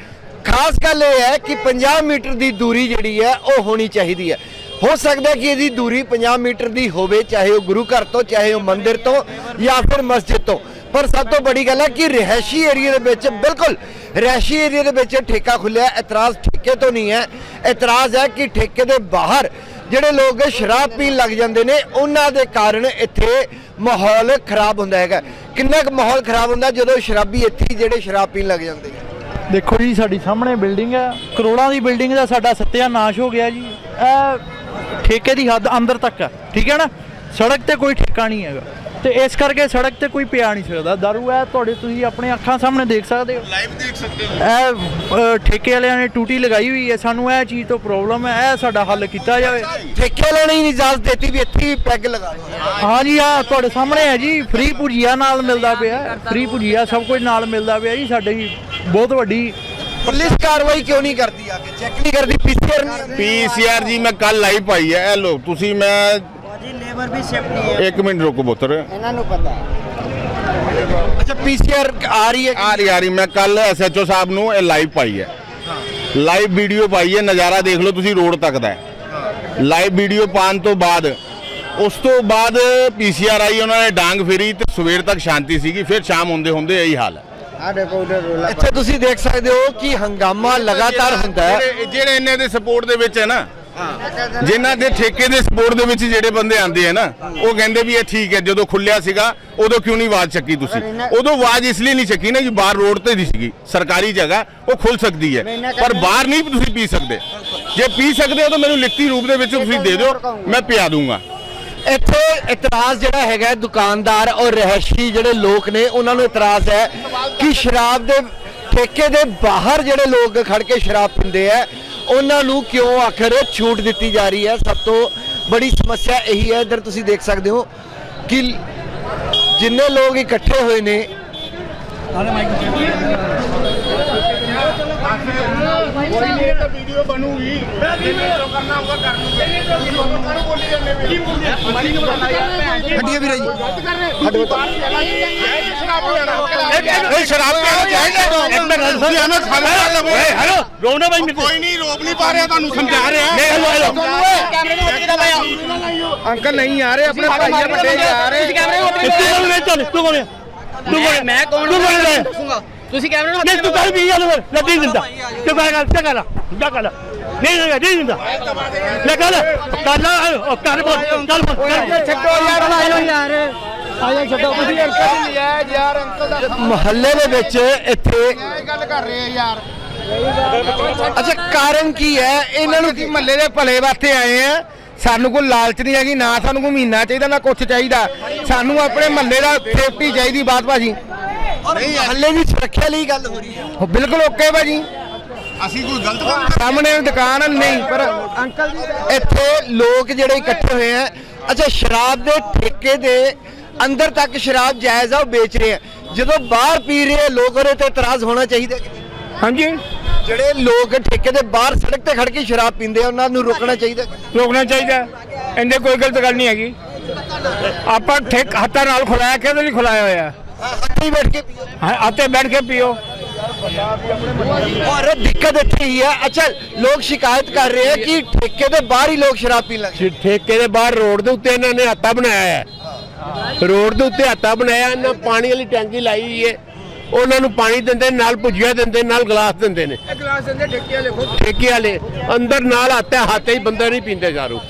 ਖਾਸ ਗੱਲ ਇਹ ਹੈ ਕਿ 50 ਮੀਟਰ ਦੀ ਦੂਰੀ ਜਿਹੜੀ ਹੈ ਉਹ ਹੋਣੀ ਚਾਹੀਦੀ ਹੈ। ਹੋ ਸਕਦਾ ਕਿ ਇਹਦੀ ਦੂਰੀ 50 ਮੀਟਰ ਦੀ ਹੋਵੇ, ਚਾਹੇ ਉਹ ਗੁਰੂ ਘਰ ਤੋਂ, ਚਾਹੇ ਉਹ ਮੰਦਿਰ ਤੋਂ ਜਾਂ ਫਿਰ ਮਸਜਿਦ ਤੋਂ। ਪਰ ਸਭ ਤੋਂ ਬੜੀ ਗੱਲ ਹੈ ਕਿ ਰਿਹਾਇਸ਼ੀ ਏਰੀਆ ਦੇ ਵਿੱਚ ਬਿਲਕੁਲ ਰਿਹਾਇਸ਼ੀ ਏਰੀਆ ਦੇ ਵਿੱਚ ਠੇਕਾ ਖੁੱਲਿਆ ਇਤਰਾਜ਼ ਠੇਕੇ ਤੋਂ ਨਹੀਂ ਹੈ। ਇਤਰਾਜ਼ ਹੈ ਕਿ ਠੇਕੇ ਦੇ ਬਾਹਰ ਜਿਹੜੇ ਲੋਕ ਸ਼ਰਾਬ ਪੀਣ ਲੱਗ ਜਾਂਦੇ ਨੇ, ਉਹਨਾਂ ਦੇ ਕਾਰਨ ਇੱਥੇ ਮਾਹੌਲ ਖਰਾਬ ਹੁੰਦਾ ਹੈਗਾ। ਕਿੰਨਾ ਕੁ ਮਾਹੌਲ ਖਰਾਬ ਹੁੰਦਾ ਜਦੋਂ ਸ਼ਰਾਬੀ ਇੱਥੇ ਜਿਹੜੇ ਸ਼ਰਾਬ ਪੀਣ ਲੱਗ ਜਾਂਦੇ ਆ। ਦੇਖੋ ਜੀ, ਸਾਡੀ ਸਾਹਮਣੇ ਬਿਲਡਿੰਗ ਹੈ ਕਰੋੜਾਂ ਦੀ ਬਿਲਡਿੰਗ ਦਾ ਸਾਡਾ ਸੱਤਿਆਨਾਸ਼ ਹੋ ਗਿਆ ਜੀ। ਇਹ ਠੇਕੇ ਦੀ ਹੱਦ ਅੰਦਰ ਤੱਕ ਹੈ ਠੀਕ ਹੈ ਨਾ? ਸੜਕ ਤੇ ਕੋਈ ਠੇਕਾ ਨਹੀਂ ਹੈਗਾ। ਤੇ ਇਸ ਕਰਕੇ ਸੜਕ ਤੇ ਕੋਈ ਪਿਆ ਨਹੀਂ ਸਕਦਾ। ਦਾਰੂ ਹੈ ਤੁਹਾਡੇ ਤੁਸੀਂ ਆਪਣੇ ਅੱਖਾਂ ਸਾਹਮਣੇ ਦੇਖ ਸਕਦੇ ਹੋ। ਲਾਈਵ ਦੇਖ ਸਕਦੇ ਹੋ। ਇਹ ਠੇਕੇ ਵਾਲਿਆਂ ਨੇ ਟੂਟੀ ਲਗਾਈ ਹੋਈ ਹੈ। ਸਾਨੂੰ ਇਹ ਚੀਜ਼ ਤੋਂ ਪ੍ਰੋਬਲਮ ਹੈ ਇਹ ਸਾਡਾ ਹੱਲ ਕੀਤਾ ਜਾਵੇ। ਠੇਕੇ ਵਾਲੇ ਨੇ ਇਜਾਜ਼ਤ ਦਿੱਤੀ ਵੀ ਇੱਥੇ ਹੀ ਪੈਗ ਲਗਾ ਲਓ ਹਾਂ ਜੀ ਆ ਤੁਹਾਡੇ ਸਾਹਮਣੇ ਹੈ ਜੀ। ਫ੍ਰੀ ਭੁਜੀਆ ਨਾਲ ਮਿਲਦਾ ਪਿਆ ਫ੍ਰੀ ਭੁਜੀਆ ਸਭ ਕੁਝ ਨਾਲ ਮਿਲਦਾ ਪਿਆ ਜੀ। ਸਾਡੀ ਬਹੁਤ ਵੱਡੀ ਪੁਲਿਸ ਕਾਰਵਾਈ ਕਿਉਂ ਨਹੀਂ ਕਰਦੀ ਆ ਕੇ? ਚੈੱਕ ਨਹੀਂ ਕਰਦੀ ਪੀਸੀਆਰ ਨਹੀਂ ਪੀਸੀਆਰ ਜੀ ਮੈਂ ਕੱਲ ਲਾਈਵ ਪਾਈ ਹੈ। ਇਹ ਲੋ ਤੁਸੀਂ ਮੈਂ ਲੇਬਰ ਵੀ ਸ਼ਿਫਟ ਨਹੀਂ ਹੈ। ਇੱਕ ਮਿੰਟ ਰੁਕੋ ਪੁੱਤਰ। ਇਹਨਾਂ ਨੂੰ ਪਤਾ ਅੱਛਾ ਪੀਸੀਆਰ ਆ ਰਹੀ ਹੈ ਆ ਰਹੀ ਆ ਰਹੀ। ਮੈਂ ਕੱਲ ਐਸਐਚਓ ਸਾਹਿਬ ਨੂੰ ਇਹ ਲਾਈਵ ਪਾਈ ਹੈ। ਲਾਈਵ ਵੀਡੀਓ ਪਾਈ ਹੈ ਨਜ਼ਾਰਾ ਦੇਖ ਲਓ ਤੁਸੀਂ ਰੋਡ ਤੱਕ ਦਾ ਲਾਈਵ ਵੀਡੀਓ ਪਾਣ ਤੋਂ ਬਾਅਦ ਉਸ ਤੋਂ ਬਾਅਦ ਪੀਸੀਆਰ ਆਈ ਉਹਨਾਂ ਨੇ ਡਾਂਗ ਫੇਰੀ ਤੇ ਸਵੇਰ ਤੱਕ ਸ਼ਾਂਤੀ ਸੀਗੀ ਫਿਰ ਸ਼ਾਮ ਹੁੰਦੇ ਹੁੰਦੇ ਇਹੀ ਹਾਲ ਹੈ। ਇੱਥੇ ਤੁਸੀਂ ਦੇਖ ਸਕਦੇ ਹੋ ਕਿ ਹੰਗਾਮਾ ਲਗਾਤਾਰ ਹੁੰਦਾ ਹੈ। ਜਿਹੜੇ ਇਹਨਾਂ ਦੇ ਸਪੋਰਟ ਦੇ ਵਿੱਚ ਹੈ ਨਾ ਜਿਨ੍ਹਾਂ ਦੇ ਠੇਕੇ ਦੇ ਸਪੋਰਟ ਦੇ ਵਿੱਚ ਜਿਹੜੇ ਬੰਦੇ ਆਉਂਦੇ ਆ ਨਾ ਉਹ ਕਹਿੰਦੇ ਵੀ ਇਹ ਠੀਕ ਹੈ ਜਦੋਂ ਖੁੱਲਿਆ ਸੀਗਾ ਉਦੋਂ ਕਿਉਂ ਨਹੀਂ ਆਵਾਜ਼ ਚੱਕੀ ਤੁਸੀਂ? ਉਦੋਂ ਆਵਾਜ਼ ਇਸ ਲਈ ਨਹੀਂ ਚੱਕੀ ਨਾ ਕਿ ਬਾਹਰ ਰੋਡ ਤੇ ਦੀ ਸੀਗੀ ਸਰਕਾਰੀ ਜਗ੍ਹਾ ਉਹ ਖੁੱਲ ਸਕਦੀ ਹੈ। ਪਰ ਬਾਹਰ ਨਹੀਂ ਤੁਸੀਂ ਪੀ ਸਕਦੇ। ਜੇ ਪੀ ਸਕਦੇ ਹੋ ਤਾਂ ਮੈਨੂੰ ਲਿਖਤੀ ਰੂਪ ਦੇ ਵਿੱਚ ਤੁਸੀਂ ਦੇ ਦਿਓ ਮੈਂ ਪਿਆ ਦੂੰਗਾ। ਇੱਥੇ ਇਤਰਾਜ਼ ਜਿਹੜਾ ਹੈਗਾ ਦੁਕਾਨਦਾਰ ਔਰ ਰਹਿਸ਼ੀ ਜਿਹੜੇ ਲੋਕ ਨੇ ਉਹਨਾਂ ਨੂੰ ਇਤਰਾਜ਼ ਹੈ ਕਿ ਸ਼ਰਾਬ ਦੇ ਠੇਕੇ ਦੇ ਬਾਹਰ ਜਿਹੜੇ ਲੋਕ ਖੜ ਕੇ ਸ਼ਰਾਬ ਪੀਂਦੇ ਆ ਉਹਨਾਂ ਨੂੰ ਕਿਉਂ ਆਖਰ ਛੂਟ ਦਿੱਤੀ ਜਾ ਰਹੀ ਹੈ? ਸਭ ਤੋਂ ਬੜੀ ਸਮੱਸਿਆ ਇਹੀ ਹੈ। ਇੱਧਰ ਤੁਸੀਂ ਦੇਖ ਸਕਦੇ ਹੋ ਕਿ ਜਿੰਨੇ ਲੋਕ ਇਕੱਠੇ ਹੋਏ ਨੇ ਵੀਡੀਓ ਬਣੂਗੀ। ਕਰਨਾ ਹੋਗਾ ਕਰ ਲੂਗੇ ਬੋਲੀ ਜਾਂਦੇ ਹੱਡੀਆਂ ਵੀ ਰਹੀ ਇਹ ਸ਼ਰਾਬ ਪੀਣਾ ਚਾਹੀਦਾ ਇੱਕ ਮਿੰਟ ਤੁਸੀਂ ਹਮੇ ਖਾਣਾ ਲਵੋ ਹੈਲੋ। ਰੋਣਾ ਭਾਈ ਮੇਰੇ ਕੋਈ ਨਹੀਂ ਰੋਕ ਨਹੀਂ ਪਾ ਰਿਹਾ ਤੁਹਾਨੂੰ ਸਮਝਾ ਰਿਹਾ। ਨਹੀਂ ਹੈਲੋ ਅੰਕਲ ਨਹੀਂ ਆ ਰਹੇ ਆਪਣੇ ਭਾਈਆ ਵੱਡੇ ਆ ਰਹੇ। ਤੂੰ ਕੌਣ ਚੱਲ ਤੂੰ ਕੌਣ ਤੂੰ ਮੈਂ ਕੌਣ ਤੂੰ ਕੌਣ ਹੈ? ਤੁਸੀਂ ਕੈਮਰੇ ਨੂੰ ਨਹੀਂ ਤੂੰ ਕਰ ਵੀ ਯਾਰ ਲੱਦੀ ਦਿੰਦਾ। ਤੂੰ ਕਰ ਕਰ ਚੱਲ ਜਾ ਕਰ ਨਹੀਂ ਨਹੀਂ ਨਹੀਂ ਦਿੰਦਾ ਲੈ ਕਰ ਕਰ ਲਾ ਉਹ ਕਰ ਬੋਲ ਚੱਲ ਬੋਲ ਛੱਡੋ ਯਾਰ ਆਇਓ ਯਾਰ। ਆਇਓ ਛੱਡੋ ਤੁਸੀਂ ਅੰਕਲ ਨਹੀਂ ਆਇਆ ਯਾਰ ਅੰਕਲ ਦਾ ਮੁਹੱਲੇ ਦੇ ਵਿੱਚ ਇੱਥੇ ਗੱਲ ਕਰ ਰਹੇ ਆ ਯਾਰ। ਅੱਛਾ ਕਾਰਨ ਕੀ ਹੈ? ਇਹਨਾਂ ਨੂੰ ਅਸੀਂ ਮਹੱਲੇ ਦੇ ਭਲੇ ਵਾਸਤੇ ਆਏ ਆ? ਸਾਨੂੰ ਕੋਈ ਲਾਲਚ ਨਹੀਂ ਹੈਗੀ ਨਾ ਸਾਨੂੰ ਕੋਈ ਮਹੀਨਾ ਚਾਹੀਦਾ ਨਾ ਕੁਛ ਚਾਹੀਦਾ। ਸਾਨੂੰ ਆਪਣੇ ਮਹੱਲੇ ਦਾ ਸੇਫਟੀ ਚਾਹੀਦੀ ਬਾਤ ਭਾਜੀ। ਮੁਹੱਲੇ ਦੀ ਸੁਰੱਖਿਆ ਲਈ ਗੱਲ ਹੋ ਰਹੀ ਹੈ। ਬਿਲਕੁਲ ਓਕੇ ਭਾਜੀ। ਅਸੀਂ ਕੋਈ ਗਲਤ ਕੰਮ ਸਾਹਮਣੇ ਦੁਕਾਨ ਨਹੀਂ ਪਰ ਅੰਕਲ ਜੀ। ਇੱਥੇ ਲੋਕ ਜਿਹੜੇ ਇਕੱਠੇ ਹੋਏ ਆ। ਅੱਛਾ ਸ਼ਰਾਬ ਦੇ ਠੇਕੇ ਦੇ ਅੰਦਰ ਤੱਕ ਸ਼ਰਾਬ ਜਾਇਜ਼ ਆ ਉਹ ਵੇਚ ਰਹੇ ਆ। ਜਦੋਂ ਬਾਹਰ ਪੀ ਰਹੇ ਆ ਲੋਕ ਉਹਦੇ ਤੇ ਇਤਰਾਜ਼ ਹੋਣਾ ਚਾਹੀਦਾ ਕਿ ਨਹੀਂ? ਹਾਂਜੀ। ਜਿਹੜੇ ਲੋਕ ਠੇਕੇ ਦੇ ਬਾਹਰ ਸੜਕ ਤੇ ਖੜ ਕੇ ਸ਼ਰਾਬ ਪੀਂਦੇ ਆ ਉਹਨਾਂ ਨੂੰ ਰੋਕਣਾ ਚਾਹੀਦਾ ਕਿ ਨਹੀਂ? ਰੋਕਣਾ ਚਾਹੀਦਾ। ਇਹਦੇ ਕੋਈ ਗਲਤ ਗੱਲ ਨਹੀਂ ਹੈਗੀ। ਆਪਾਂ ਠੇਕ ਹੱਥਾਂ ਨਾਲ ਖੁਲਾਇਆ ਕਿਹਦੇ ਲਈ ਖੁਲਾਇਆ ਹੋਇਆ। ਹਾਂ, ਹੱਥੀਂ ਬੈਠ ਕੇ ਪੀਓ। ਹਾਂ ਆਤੇ ਬੈਠ ਕੇ ਪੀਓ। ਔਰ ਦਿੱਕਤ ਇੱਥੇ ਹੀ ਹੈ ਅੱਛਾ ਲੋਕ ਸ਼ਿਕਾਇਤ ਕਰ ਰਹੇ ਆ ਕਿ ਠੇਕੇ ਦੇ ਬਾਹਰ ਹੀ ਲੋਕ ਸ਼ਰਾਬ ਪੀਣ ਲੱਗ ਠੇਕੇ ਦੇ ਬਾਹਰ ਰੋਡ ਦੇ ਉੱਤੇ ਇਹਨਾਂ ਨੇ ਹੱਤਾ ਬਣਾਇਆ ਹੈ। ਰੋਡ ਦੇ ਉੱਤੇ ਹੱਤਾ ਬਣਾਇਆ ਇਹਨਾਂ ਪਾਣੀ ਵਾਲੀ ਟੈਂਕੀ ਲਾਈ ਹੋਈ ਹੈ। ਉਹਨਾਂ ਨੂੰ ਪਾਣੀ ਦਿੰਦੇ ਨਾਲ ਭੁਜੀਆ ਦਿੰਦੇ ਨਾਲ ਗਲਾਸ ਦਿੰਦੇ ਨੇ। ਗਲਾਸ ਦਿੰਦੇ ਠੇਕੇ ਵਾਲੇ ਖੁਦ। ਠੇਕੇ ਵਾਲੇ ਅੰਦਰ ਨਾਲ ਹੱਤੇ ਹੱਥੇ ਹੀ ਬੰਦੇ ਨਹੀਂ ਪੀਂਦੇ ਦਾਰੂ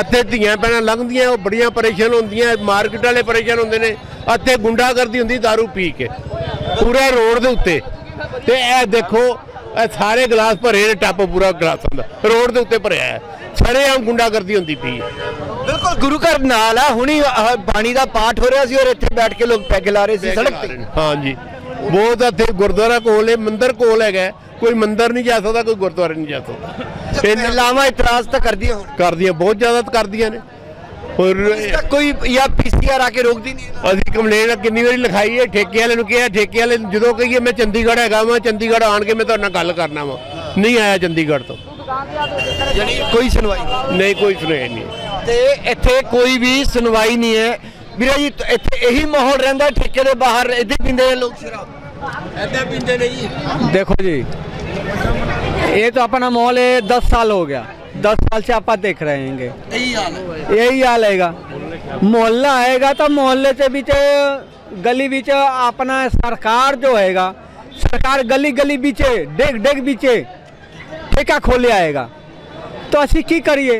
ਇੱਥੇ ਧੀਆਂ ਭੈਣਾਂ ਲੰਘਦੀਆਂ ਉਹ ਬੜੀਆਂ ਪਰੇਸ਼ਾਨ ਹੁੰਦੀਆਂ ਮਾਰਕੀਟ ਵਾਲੇ ਪਰੇਸ਼ਾਨ ਹੁੰਦੇ ਨੇ। ਇੱਥੇ ਗੁੰਡਾਗਰਦੀ ਹੁੰਦੀ ਦਾਰੂ ਪੀ ਕੇ। ਪੂਰਾ ਰੋਡ ਦੇ ਉੱਤੇ। ਤੇ ਇਹ ਦੇਖੋ ਇਹ ਸਾਰੇ ਗਲਾਸ ਭਰੇ ਨੇ ਟੱਪ ਪੂਰਾ ਗਲਾਸਾਂ ਦਾ ਰੋਡ ਦੇ ਉੱਤੇ ਭਰਿਆ ਹੈ। ਸਾਰੇ ਆਮ ਗੁੰਡਾਗਰਦੀ ਹੁੰਦੀ ਪਈ ਹੈ। ਬਿਲਕੁਲ ਗੁਰੂ ਘਰ ਨਾਲ ਆ ਹੁਣੀ ਆਹ ਬਾਣੀ ਦਾ ਪਾਠ ਹੋ ਰਿਹਾ ਸੀ ਔਰ ਇੱਥੇ ਬੈਠ ਕੇ ਲੋਕ ਪੈਗ ਲਾ ਰਹੇ ਸੀ ਸੜਕ ਤੇ। ਹਾਂਜੀ। ਬਹੁਤ ਇੱਥੇ ਗੁਰਦੁਆਰਾ ਕੋਲ ਹੈ ਮੰਦਿਰ ਕੋਲ ਹੈਗਾ ਕੋਈ ਮੰਦਿਰ ਨਹੀਂ ਜਾ ਸਕਦਾ ਕੋਈ ਗੁਰਦੁਆਰੇ ਨਹੀਂ ਜਾ ਸਕਦਾ। ਇਹ ਲਾਵਾ ਇਤਰਾਜ਼ ਤਾਂ ਕਰਦੀਆਂ ਹੁਣ। ਕਰਦੀਆਂ ਬਹੁਤ ਜ਼ਿਆਦਾ ਕਰਦੀਆਂ ਨੇ। ਹੋਰ ਤਾਂ ਕੋਈ ਜਾਂ ਪੀਸੀਆਰ ਆ ਕੇ ਰੋਕਦੀ ਨਹੀਂ ਇਹਨਾਂ ਅਸੀਂ ਕੰਪਲੇਨ ਕਿੰਨੀ ਵਾਰੀ ਲਿਖਾਈ ਹੈ ਠੇਕੇ ਵਾਲੇ ਨੂੰ ਕਿਹਾ ਠੇਕੇ ਵਾਲੇ ਨੂੰ ਜਦੋਂ ਕਹੀਏ ਮੈਂ ਚੰਡੀਗੜ੍ਹ ਹੈਗਾ ਵਾਂ ਚੰਡੀਗੜ੍ਹ ਆਣ ਕੇ ਮੈਂ ਤੁਹਾਡੇ ਨਾਲ ਗੱਲ ਕਰਨਾ ਵਾ ਨਹੀਂ ਆਇਆ ਚੰਡੀਗੜ੍ਹ ਤੋਂ ਨੂੰ। ਯਾਨੀ ਕੋਈ ਸੁਣਵਾਈ ਨਹੀਂ। ਨਹੀਂ ਕੋਈ ਸੁਣਿਆ ਨਹੀਂ ਤੇ ਇੱਥੇ ਕੋਈ ਵੀ ਸੁਣਵਾਈ ਨਹੀਂ ਹੈ ਵੀਰਾ ਜੀ ਤ- ਇੱਥੇ ਇਹੀ ਮਾਹੌਲ ਰਹਿੰਦਾ ਠੇਕੇ ਦੇ ਬਾਹਰ ਇੱਥੇ ਪੀਂਦੇ ਨੇ ਲੋਕ ਸ਼ਰਾਬ देखो जी ये तो अपना मॉल है दस साल हो गया दस साल से आपा देख रहे हैं यही हाल है यही हाल हैगा मोहल्ला आएगा तो मोहल्ले से बीच गली बीच अपना सरकार जो हैगा सरकार गली गली बीचे डेग डेग बीचे ठेका खोले आएगा तो असी की करिए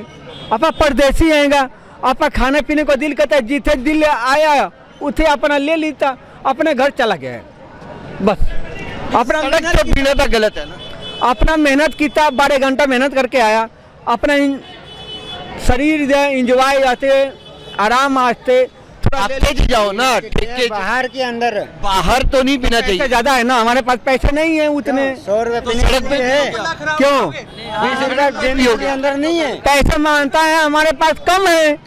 अपना परदेसी आएगा अपना खाने पीने को दिल करता है जिथे दिल आया उठे अपना ले लेता अपने घर चला गया है बस अपना पीने पर गलत है ना अपना मेहनत किया बारह घंटा मेहनत करके आया अपना इन- शरीर जो इंजॉय आते आराम आते खाते च जाओ ना ठेके च बाहर के अंदर बाहर तो नहीं पीना पैसे चाहिए ज्यादा है ना हमारे पास पैसे नहीं है उतने सौ रुपए पीने सड़क पे के है क्यों बीस रुपए जेब के अंदर नहीं है पैसा मानता है हमारे पास कम है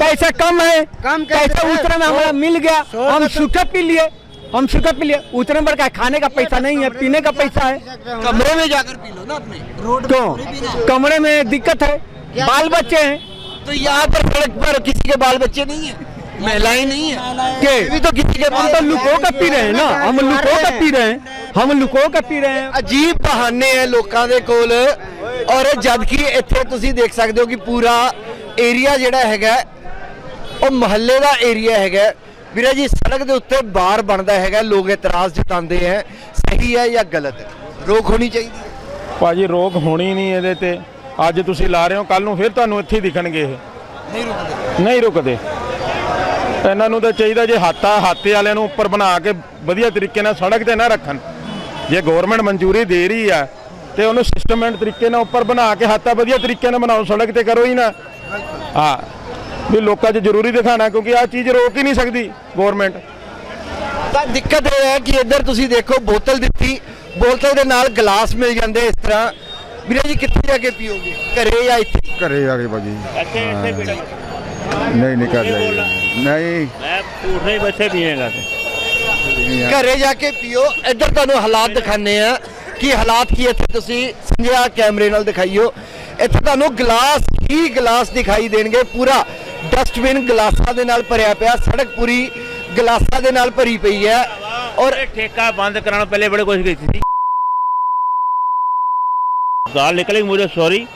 पैसा कम है कम कैसे पैसा है? उतने में हमारा मिल गया सौ हम रुपए तो- सूखा पी लिए हम सूखा पी लिए उतने पर का खाने का पैसा नहीं है पीने का पैसा है कमरे में जाकर पी लो ना अपने रोड क्यों कमरे में दिक्कत है बाल बच्चे हैं तो यहाँ पर सड़क पर किसी के बाल बच्चे नहीं है महिलाएं नहीं है के ये भी तो किसी के हम बाल तो लुको कर पी रहे हैं ना हम लुको कर पी रहे हैं हम लुको कर पी रहे हैं ਅਜੀਬ ਬਹਾਨੇ ਹੈ ਲੋਕਾਂ ਦੇ ਕੋਲ ਔਰ ਜਦ ਕਿ ਇੱਥੇ ਤੁਸੀਂ ਦੇਖ ਸਕਦੇ ਹੋ ਕਿ ਪੂਰਾ ਏਰੀਆ ਜਿਹੜਾ ਹੈਗਾ ਉਹ ਮਹੱਲੇ ਦਾ ਏਰੀਆ ਹੈਗਾ ਵੀਰੇ ਜੀ ਸੜਕ ਦੇ ਉੱਤੇ ਬਾਰ ਬਣਦਾ ਹੈਗਾ ਲੋਕ ਇਤਰਾਜ਼ ਜਤਾਉਂਦੇ ਹੈ ਸਹੀ ਹੈ ਜਾਂ ਗਲਤ? ਹੈ ਰੋਕ ਹੋਣੀ ਚਾਹੀਦੀ ਹੈ। ਭਾਜੀ ਰੋਕ ਹੋਣੀ ਨਹੀਂ ਇਹਦੇ ਤੇ। ਅੱਜ ਤੁਸੀਂ ਲਾ ਰਹੇ ਹੋ ਕੱਲ ਨੂੰ ਫਿਰ ਤੁਹਾਨੂੰ ਇੱਥੇ ਦਿਖਣਗੇ ਇਹ। ਨਹੀਂ ਰੁਕਦੇ। ਨਹੀਂ ਰੁਕਦੇ। ਇਹਨਾਂ ਨੂੰ ਤਾਂ ਚਾਹੀਦਾ ਜੇ ਹਾਤਾ ਹਾਤੇ ਵਾਲਿਆਂ ਨੂੰ ਉੱਪਰ ਬਣਾ ਕੇ ਵਧੀਆ ਤਰੀਕੇ ਨਾਲ ਸੜਕ ਤੇ ਨਾ ਰੱਖਣ। ਜੇ ਗਵਰਨਮੈਂਟ ਮਨਜ਼ੂਰੀ ਦੇ ਰਹੀ ਆ ਤੇ ਉਹਨੂੰ ਸਿਸਟਮੈਂਟ ਤਰੀਕੇ ਨਾਲ ਉੱਪਰ ਬਣਾ ਕੇ ਹਾਤਾ ਵਧੀਆ ਤਰੀਕੇ ਨਾਲ ਬਣਾਓ ਸੜਕ ਤੇ ਕਰੋ ਹੀ ਨਾ। ਹਾਂ। ਵੀ ਲੋਕਾਂ 'ਚ ਜ਼ਰੂਰੀ ਦਿਖਾਣਾ ਕਿਉਂਕਿ ਆ ਚੀਜ਼ ਰੋਕ ਹੀ ਨਹੀਂ ਸਕਦੀ ਗਵਰਨਮੈਂਟ ਤਾਂ ਦਿੱਕਤ ਇਹ ਹੈ ਕਿ ਇੱਧਰ ਤੁਸੀਂ ਦੇਖੋ ਬੋਤਲ ਦਿੱਤੀ ਬੋਤਲ ਦੇ ਨਾਲ ਗਲਾਸ ਮਿਲ ਜਾਂਦੇ ਇਸ ਤਰ੍ਹਾਂ। ਵੀਰੇ ਜੀ ਕਿੱਥੇ ਜਾ ਕੇ ਪੀਓਗੇ? ਘਰੇ ਜਾਂ ਇੱਥੇ? ਘਰੇ ਆ ਗਏ ਭਾਜੀ। ਨਹੀਂ ਨਹੀਂ ਕਰ ਜਾਈਏ ਨਹੀਂ। ਘਰੇ ਜਾ ਕੇ ਪੀਓ। ਇੱਧਰ ਤੁਹਾਨੂੰ ਹਾਲਾਤ ਦਿਖਾਣੇ ਆ ਕਿ ਹਾਲਾਤ ਕੀ ਇੱਥੇ ਤੁਸੀਂ ਸੰਜਿਆ ਕੈਮਰੇ ਨਾਲ ਦਿਖਾਈਓ। ਇੱਥੇ ਤੁਹਾਨੂੰ ਗਲਾਸ ਹੀ ਗਲਾਸ ਦਿਖਾਈ ਦੇਣਗੇ ਪੂਰਾ। ਡਸਟਬਿਨ ਗਲਾਸਾਂ ਦੇ ਨਾਲ ਭਰਿਆ ਪਿਆ ਸੜਕ ਪੂਰੀ ਗਲਾਸਾਂ ਦੇ ਨਾਲ ਭਰੀ ਪਈ ਹੈ ਔਰ ਠੇਕਾ ਬੰਦ ਕਰਾਉਣ ਪਹਿਲੇ ਬੜੇ ਕੋਸ਼ਿਸ਼ ਕੀਤੀ ਸੀ। ਗਾਲ ਨਿਕਲੀ ਮੁਝੇ ਸੌਰੀ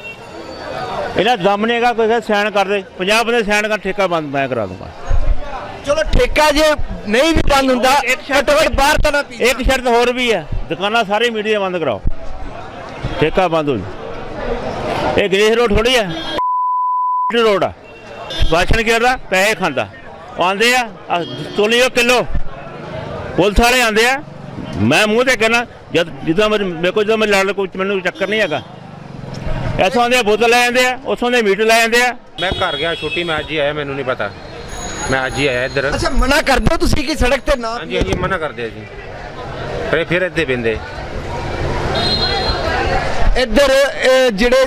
ਇਹਨਾਂ ਦਮ ਨੇਗਾ ਕੋਈ ਸਾਈਨ ਕਰ ਦੇ। 50 ਬੰਦੇ ਸਾਈਨ ਕਰ ਠੇਕਾ ਬੰਦ ਮੈਂ ਕਰਾ ਦੂੰਗਾ। ਚਲੋ ਠੇਕਾ ਜੇ ਨਹੀਂ ਵੀ ਬੰਦ ਹੁੰਦਾ ਇੱਕ ਸ਼ਰਤ- ਘੱਟੋ ਘੱਟ ਬਾਹਰ ਤਾਂ ਨਾ ਪੀ ਇੱਕ ਸ਼ਰਤ ਹੋਰ ਵੀ ਹੈ ਦੁਕਾਨਾਂ ਸਾਰੇ ਮੀਡੀਆ ਬੰਦ ਕਰਾਓ। ਠੇਕਾ ਬੰਦ ਹੋ। ਇਹ ਗਣੇਸ਼ ਰੋਡ ਥੋੜੀ ਹੈ। ਰੋਡ ਆ। ਬਾਸ਼ਨ ਕਰਦਾ ਪੈਸੇ ਖਾਂਦਾ। ਆਂਦੇ ਆ ਤੋਲੀਓ ਕਿਲੋ। ਪੁਲਿਸ ਵਾਲੇ ਆਂਦੇ ਆ। ਮੈਂ ਮੂੰਹ ਤੇ ਕਹਿਣਾ ਜਦ ਜਿੱਦਾਂ ਮੇਰੇ ਕੋਲ ਜਦੋਂ ਮੈਂ ਲੜ ਕੋਈ ਮੈਨੂੰ ਚੱਕਰ ਨਹੀਂ ਹੈਗਾ। ਇੱਥੋਂ ਆਂਦੇ ਆ ਬੋਤਲ ਲੈ ਜਾਂਦੇ ਆ ਉੱਥੋਂ ਦੇ ਮੀਟਰ ਲੈ ਜਾਂਦੇ ਆ। ਮੈਂ ਘਰ ਗਿਆ ਛੁੱਟੀ ਮੈਂ ਅੱਜ ਹੀ ਆਇਆ ਮੈਨੂੰ ਨਹੀਂ ਪਤਾ। ਮੈਂ ਅੱਜ ਹੀ ਆਇਆ ਇੱਧਰ। ਅੱਛਾ ਮਨਾ ਕਰ ਦਿਓ ਤੁਸੀਂ ਕਿ ਸੜਕ ਤੇ ਨਾ ਹਾਂਜੀ ਹਾਂਜੀ ਮਨਾ ਕਰਦੇ ਆ ਜੀ। ਫਿਰ ਫਿਰ ਇੱਥੇ ਬਿੰਦੇ ਇੱਧਰ ਜਿਹੜੇ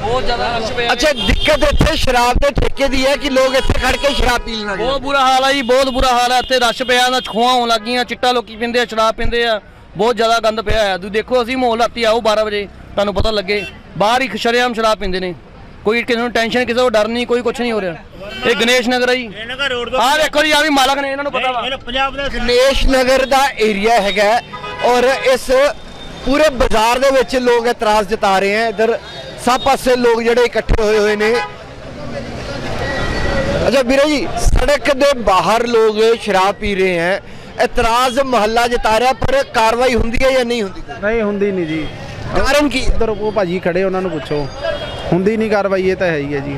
ਬਹੁਤ ਜ਼ਿਆਦਾ ਰਸ਼ ਪਿਆ ਅੱਛਾ ਦਿੱਕਤ ਇੱਥੇ ਸ਼ਰਾਬ ਦੇ ਠੇਕੇ ਦੀ ਹੈ ਕਿ ਲੋਕ ਇੱਥੇ ਖੜ ਕੇ ਸ਼ਰਾਬ ਪੀ ਲੈਣਾ ਬਹੁਤ ਬੁਰਾ ਹਾਲ ਆ ਜੀ ਬਹੁਤ ਬੁਰਾ ਹਾਲ ਆ। ਇੱਥੇ ਰਸ਼ ਪਿਆ ਨਾ ਖੋਹਾਂ ਹੋਣ ਲੱਗੀਆਂ ਚਿੱਟਾ ਲੋਕੀ ਪੀਂਦੇ ਆ ਸ਼ਰਾਬ ਪੀਂਦੇ ਆ। ਬਹੁਤ ਜ਼ਿਆਦਾ ਗੰਦ ਪਿਆ ਆ ਤੁਸੀਂ ਦੇਖੋ ਅਸੀਂ ਮਾਹੌਲ ਰਾਤੀ ਆਓ 12 ਵਜੇ ਤੁਹਾਨੂੰ ਪਤਾ ਲੱਗੇ। ਬਾਹਰ ਹੀ ਸ਼ਰੇਆਮ ਸ਼ਰਾਬ ਪੀਂਦੇ ਨੇ। ਕੋਈ ਕਿਸੇ ਨੂੰ ਟੈਨਸ਼ਨ ਕਿਸੇ ਨੂੰ ਡਰ ਨਹੀਂ ਕੋਈ ਕੁਝ ਨਹੀਂ ਹੋ ਰਿਹਾ। ਇਹ ਗਣੇਸ਼ ਨਗਰ ਆ ਜੀ। ਆਹ ਦੇਖੋ ਜੀ ਆ ਵੀ ਮਾਲਕ ਨੇ ਇਹਨਾਂ ਨੂੰ ਪਤਾ ਵਾ। ਪੰਜਾਬ ਦਾ ਗਣੇਸ਼ ਨਗਰ ਦਾ ਏਰੀਆ ਹੈਗਾ ਔਰ ਇਸ ਪੂਰੇ ਬਾਜ਼ਾਰ ਦੇ ਵਿੱਚ ਲੋਕ ਇਤਰਾਜ਼ ਜਤਾ ਰਹੇ ਹੈ। ਇਧਰ ਸਭ ਪਾਸੇ ਲੋਕ ਜਿਹੜੇ ਇਕੱਠੇ ਹੋਏ ਹੋਏ ਨੇ। ਅੱਛਾ ਵੀਰੇ ਜੀ ਸੜਕ ਦੇ ਬਾਹਰ ਲੋਕ ਸ਼ਰਾਬ ਪੀ ਰਹੇ ਹੈ। ਇਤਰਾਜ਼ ਮਹੱਲਾ ਜਤਾ ਰਿਹਾ ਪਰ ਕਾਰਵਾਈ ਹੁੰਦੀ ਹੈ ਜਾਂ ਨਹੀਂ ਹੁੰਦੀ? ਨਹੀਂ ਹੁੰਦੀ ਨਹੀਂ ਜੀ। ਕਾਰਨ ਕੀ? ਉਧਰ ਉਹ ਭਾਜੀ ਖੜੇ ਉਹਨਾਂ ਨੂੰ ਪੁੱਛੋ। ਹੁੰਦੀ ਨਹੀਂ ਕਾਰਵਾਈ ਇਹ ਤਾਂ ਹੈ ਹੀ ਹੈ ਜੀ।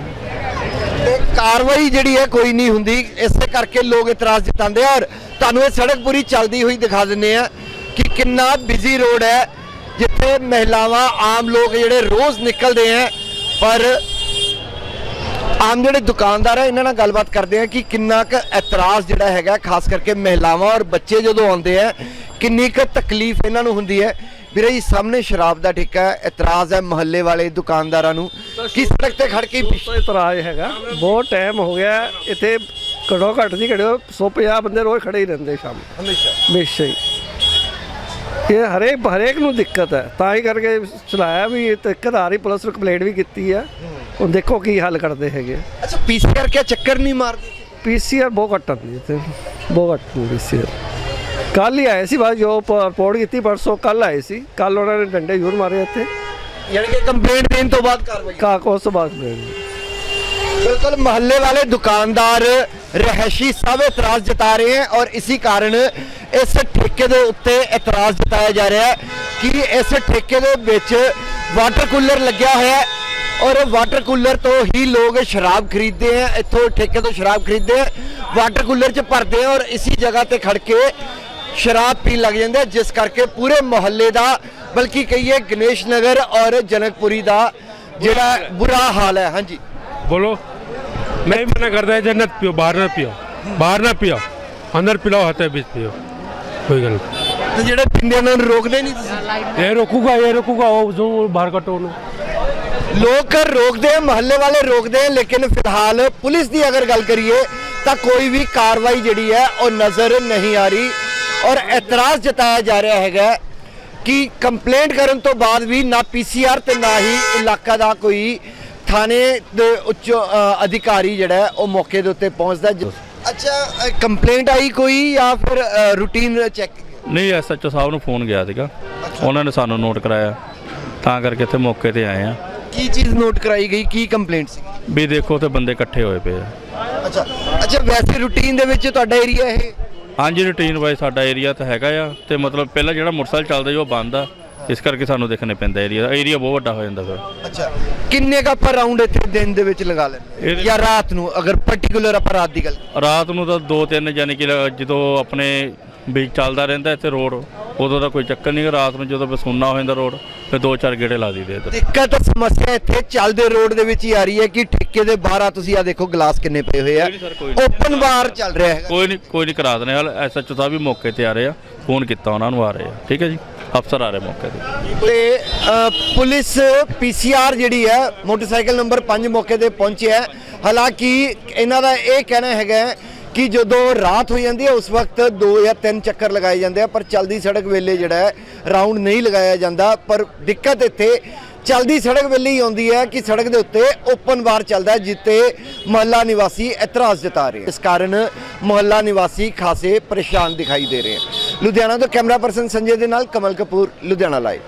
ਤੇ ਕਾਰਵਾਈ ਜਿਹੜੀ ਹੈ ਕੋਈ ਨਹੀਂ ਹੁੰਦੀ। ਇਸੇ ਕਰਕੇ ਲੋਕ ਇਤਰਾਜ਼ ਜਤਾਉਂਦੇ ਆ। ਔਰ ਤੁਹਾਨੂੰ ਇਹ ਸੜਕ ਪੂਰੀ ਚੱਲਦੀ ਹੋਈ ਦਿਖਾ ਦਿੰਨੇ ਆ ਕਿ ਕਿੰਨਾ ਬਿਜ਼ੀ ਰੋਡ ਹੈ। ਜਿੱਥੇ ਮਹਿਲਾਵਾਂ ਆਮ ਲੋਕ ਜਿਹੜੇ ਰੋਜ਼ ਨਿਕਲਦੇ ਆ ਪਰ ਆਮ ਜਿਹੜੇ ਦੁਕਾਨਦਾਰ ਆ ਇਹਨਾਂ ਨਾਲ ਗੱਲਬਾਤ ਕਰਦੇ ਆ ਕਿ ਕਿੰਨਾ ਕੁ ਇਤਰਾਜ਼ ਜਿਹੜਾ ਹੈਗਾ ਖਾਸ ਕਰਕੇ ਮਹਿਲਾਵਾਂ ਔਰ ਬੱਚੇ ਜਦੋਂ ਆਉਂਦੇ ਆ ਕਿੰਨੀ ਕੁ ਤਕਲੀਫ ਇਹਨਾਂ ਨੂੰ ਹੁੰਦੀ ਹੈ। ਵੀਰੇ ਜੀ ਸਾਹਮਣੇ ਸ਼ਰਾਬ ਦਾ ਠੇਕਾ ਹੈ ਇਤਰਾਜ਼ ਹੈ ਮਹੱਲੇ ਵਾਲੇ ਦੁਕਾਨਦਾਰਾਂ ਨੂੰ। ਕਿ ਸੜਕ ਤੇ ਖੜ ਕੇ ਇਤਰਾਜ਼ ਹੈਗਾ। ਬਹੁਤ ਟਾਈਮ ਹੋ ਗਿਆ ਇੱਥੇ ਘੜੋ ਘੱਟ ਦੀ ਘੜੋ 150 ਬੰਦੇ ਰੋਜ਼ ਖੜੇ ਹੀ ਰਹਿੰਦੇ ਸ਼ਾਮ ਹਮੇਸ਼ਾ। ਹਮੇਸ਼ਾ ਹੀ। ਇਹ ਹਰੇਕ ਹਰੇਕ ਨੂੰ ਦਿੱਕਤ ਹੈ। ਤਾਂ ਹੀ ਕਰਕੇ ਚਲਾਇਆ ਵੀ ਇਹ ਦਿੱਕਤ ਆ ਰਹੀ ਪੁਲਿਸ ਨੂੰ ਕੰਪਲੇਂਟ ਵੀ ਕੀਤੀ ਹੈ। ਹੁਣ ਦੇਖੋ ਕੀ ਹੱਲ ਕਰਦੇ ਹੈਗੇ। ਅੱਛਾ ਪੀਸੀਆਰ ਕਿਆ ਚੱਕਰ ਨਹੀਂ ਮਾਰਦੀ? ਪੀਸੀਆਰ ਬਹੁਤ ਘੱਟ ਆਉਂਦੀ ਇੱਥੇ। ਬਹੁਤ ਘੱਟ ਪੀਸੀਆਰ ਕੱਲ ਹੀ ਆਏ ਸੀ ਬਸ ਜੋ ਰਿਪੋਰਟ ਕੀਤੀ ਪਰਸੋਂ ਕੱਲ ਆਏ ਸੀ। ਕੱਲ ਉਹਨਾਂ ਨੇ ਡੰਡੇ ਜ਼ਰੂਰ ਮਾਰੇ ਇੱਥੇ। ਯਾਨੀ ਕਿ ਕੰਪਲੇਂਟ ਦੇਣ ਤੋਂ ਬਾਅਦ ਕਾਰਵਾਈ। ਕਾ ਕੋਸ ਤੋਂ ਬਾਅਦ ਬਿਲਕੁਲ ਮਹੱਲੇ ਵਾਲੇ ਦੁਕਾਨਦਾਰ ਰਹਿਸ਼ੀ ਸਭ ਇਤਰਾਜ਼ ਜਤਾ ਰਹੇ ਹਨ ਔਰ ਇਸੇ ਕਾਰਨ ਇਸ ਠੇਕੇ ਦੇ ਉੱਤੇ ਇਤਰਾਜ਼ ਜਤਾਇਆ ਜਾ ਰਿਹਾ ਹੈ ਕਿ ਇਸ ਠੇਕੇ ਦੇ ਵਿੱਚ ਵਾਟਰ ਕੂਲਰ ਲੱਗਿਆ ਹੋਇਆ ਔਰ ਵਾਟਰ ਕੂਲਰ ਤੋਂ ਹੀ ਲੋਕ ਸ਼ਰਾਬ ਖਰੀਦਦੇ ਆ ਇੱਥੋਂ ਠੇਕੇ ਤੋਂ ਸ਼ਰਾਬ ਖਰੀਦਦੇ ਆ ਵਾਟਰ ਕੂਲਰ 'ਚ ਭਰਦੇ ਆ ਔਰ ਇਸੇ ਜਗ੍ਹਾ ਤੇ ਖੜ ਕੇ ਸ਼ਰਾਬ ਪੀਣ ਲੱਗ ਜਾਂਦੇ ਜਿਸ ਕਰਕੇ ਪੂਰੇ ਮੁਹੱਲੇ ਦਾ ਬਲਕਿ ਕਹੀਏ ਗਣੇਸ਼ ਨਗਰ ਔਰ ਜਨਕਪੁਰੀ ਦਾ ਜਿਹੜਾ ਬੁਰਾ ਹਾਲ ਹੈ। ਹਾਂਜੀ। ਬੋਲੋ। मैं भी मना करता है जन्नत पियो बाहर ना पियो ਬਾਹਰ ਨਾ ਪੀਓ ਅੰਦਰ ਪਿਲਾਓ ਹੱਥੇ ਵਿੱਚ ਪੀਓ ਕੋਈ ਗੱਲ ਨਹੀਂ ਤੇ ਜਿਹੜੇ ਪਿੰਦੇ ਉਹਨਾਂ ਨੂੰ ਰੋਕਦੇ ਨਹੀਂ ਤੁਸੀਂ ਇਹ ਰੋਕੂਗਾ ਇਹ ਰੋਕੂਗਾ ਉਹ ਜੋ ਬਾਹਰ ਕੱਟੋ ਉਹਨੂੰ ਲੋਕ ਰੋਕਦੇ ਆ ਮਹੱਲੇ ਵਾਲੇ ਰੋਕਦੇ ਆ ਲੇਕਿਨ ਫਿਲਹਾਲ ਪੁਲਿਸ ਦੀ ਅਗਰ ਗੱਲ ਕਰੀਏ ਤਾਂ ਕੋਈ ਵੀ ਕਾਰਵਾਈ ਜਿਹੜੀ ਹੈ ਉਹ ਨਜ਼ਰ ਨਹੀਂ ਆ ਰਹੀ ਔਰ ਇਤਰਾਜ਼ ਜਤਾਇਆ ਜਾ ਰਿਹਾ ਹੈਗਾ ਕਿ ਕੰਪਲੇਂਟ ਕਰਨ ਤੋਂ ਬਾਅਦ ਵੀ ਨਾ ਪੀਸੀਆਰ ਤੇ ਨਾ ਹੀ ਇਲਾਕਾ ਦਾ ਕੋਈ ਥਾਣੇ ਦੇ ਉੱਚ ਅਧਿਕਾਰੀ ਜਿਹੜਾ ਉਹ ਮੌਕੇ ਦੇ ਉੱਤੇ ਪਹੁੰਚਦਾ ਅੱਛਾ ਕੰਪਲੇਂਟ ਆਈ ਕੋਈ ਜਾਂ ਫਿਰ ਰੂਟੀਨ ਚੈੱਕ ਨਹੀਂ ਐਸਐਚਓ ਸਾਹਿਬ ਨੂੰ ਫੋਨ ਗਿਆ ਸੀਗਾ। ਉਹਨਾਂ ਨੇ ਸਾਨੂੰ ਨੋਟ ਕਰਾਇਆ। ਤਾਂ ਕਰਕੇ ਇੱਥੇ ਮੌਕੇ ਤੇ ਆਏ ਆ ਕੀ ਚੀਜ਼ ਨੋਟ ਕਰਾਈ ਗਈ? ਕੀ ਕੰਪਲੇਂਟ ਸੀ? ਵੀ ਦੇਖੋ ਤੇ ਬੰਦੇ ਇਕੱਠੇ ਹੋਏ ਪਏ ਆ। ਅੱਛਾ ਅੱਛਾ ਵੈਸੇ ਰੂਟੀਨ ਦੇ ਵਿੱਚ ਤੁਹਾਡਾ ਏਰੀਆ ਇਹ? ਹਾਂਜੀ ਰੂਟੀਨ ਵਾਈਜ਼ ਸਾਡਾ ਏਰੀਆ ਤਾਂ ਹੈਗਾ ਆ। ਤੇ ਮਤਲਬ ਪਹਿਲਾਂ ਜਿਹੜਾ ਮੋਟਰਸਾਈਕਲ ਚੱਲਦਾ ਸੀ ਉਹ ਬੰਦ ਆ। ਇਸ ਕਰਕੇ ਸਾਨੂੰ ਦੇਖਣੇ ਪੈਂਦਾ ਏਰੀਆ ਏਰੀਆ ਬਹੁਤ ਵੱਡਾ ਹੋ ਜਾਂਦਾ ਫਿਰ। ਅੱਛਾ ਕਿੰਨੇ ਕਾ ਪਰ ਰਾਉਂਡ ਇੱਥੇ ਦਿਨ ਦੇ ਵਿੱਚ ਲਗਾ ਲੈਂਦੇ ਇਹਦੇ- ਜਾਂ ਰਾਤ ਨੂੰ ਅਗਰ ਪਾਰਟਿਕੂਲਰ ਆਪਾਂ ਰਾਤ ਦੀ ਗੱਲ ਰਾਤ ਨੂੰ ਤਾਂ ਦੋ ਤਿੰਨ ਯਾਨੀ ਕਿ ਲ- ਜਦੋਂ ਆਪਣੇ ਵੀ ਚੱਲਦਾ ਰਹਿੰਦਾ ਇੱਥੇ ਰੋਡ ਉਦੋਂ ਦਾ ਕੋਈ ਚੱਕਰ ਨਹੀਂ ਰਾਤ ਨੂੰ ਜਦੋਂ ਸੁੰਨਾ ਹੋ ਜਾਂਦਾ ਰੋਡ ਫਿਰ ਦੋ ਚਾਰ ਗੇੜੇ ਲਾ ਦਈਦੇ ਇੱਧਰ। ਦਿੱਕਤ ਸਮੱਸਿਆ ਇੱਥੇ ਚੱਲਦੇ ਰੋਡ ਦੇ ਵਿੱਚ ਹੀ ਆ ਰਹੀ ਹੈ ਕਿ ਠੇਕੇ ਦੇ ਬਾਹਰ ਆ ਤੁਸੀਂ ਆ ਦੇਖੋ ਗਲਾਸ ਕਿੰਨੇ ਪਏ ਹੋਏ ਆ। ਕੋਈ ਨਹੀਂ ਸਰ, ਕੋਈ ਨਹੀਂ। ਓਪਨ ਬਾਰ ਚੱਲ ਰਿਹਾ ਹੈਗਾ। ਕੋਈ ਨਹੀਂ ਕੋਈ ਨਹੀਂ ਕਰਾ ਦਨੇ ਹਾਲ ਐਸਐਚਓ ਸਾਹਿਬ ਵੀ ਮੌਕੇ ਤੇ ਆ ਰਹੇ ਆ। ਫੋਨ ਕੀਤਾ ਉਹਨਾਂ ਨੂੰ ਆ ਰਹੇ ਆ। ਠੀਕ ਹੈ ਜੀ। ਅਫਸਰ ਆ ਰਹੇ ਮੌਕੇ ਤੇ ਤੇ ਅ, ਪੁਲਿਸ ਪੀਸੀਆਰ ਜਿਹੜੀ ਹੈ ਮੋਟਰਸਾਈਕਲ ਨੰਬਰ 5 ਮੌਕੇ ਤੇ ਪਹੁੰਚਿਆ ਹੈ। ਹਾਲਾਂਕਿ ਇਹਨਾਂ ਦਾ ਇਹ ਕਹਿਣਾ ਹੈਗਾ ਹੈ ਕਿ ਜਦੋਂ ਰਾਤ ਹੋ ਜਾਂਦੀ ਹੈ ਉਸ ਵਕਤ ਦੋ ਜਾਂ ਤਿੰਨ ਚੱਕਰ ਲਗਾਏ ਜਾਂਦੇ ਆ ਪਰ ਚਲਦੀ ਸੜਕ ਵੇਲੇ ਜਿਹੜਾ ਹੈ ਰਾਉਂਡ ਨਹੀਂ ਲਗਾਇਆ ਜਾਂਦਾ ਪਰ ਦਿੱਕਤ ਇੱਥੇ ਚਲਦੀ ਸੜਕ ਵੇਲੇ ਹੀ ਆਉਂਦੀ ਹੈ ਕਿ ਸੜਕ ਦੇ ਉੱਤੇ ਓਪਨ ਬਾਰ ਚੱਲਦਾ ਹੈ ਜਿੱਤੇ ਮਹੱਲਾ ਨਿਵਾਸੀ ਇਤਰਾਜ਼ ਜਤਾ ਰਹੇ ਹਨ। ਇਸ ਕਾਰਨ ਮਹੱਲਾ ਨਿਵਾਸੀ ਖਾਸੇ ਪਰੇਸ਼ਾਨ ਦਿਖਾਈ ਦੇ ਰਹੇ ਹਨ। ਲੁਧਿਆਣਾ ਤੋਂ ਕੈਮਰਾ ਪਰਸਨ ਸੰਜੇ ਦੇ ਨਾਲ ਕਮਲ ਕਪੂਰ, ਲੁਧਿਆਣਾ ਲਾਈਵ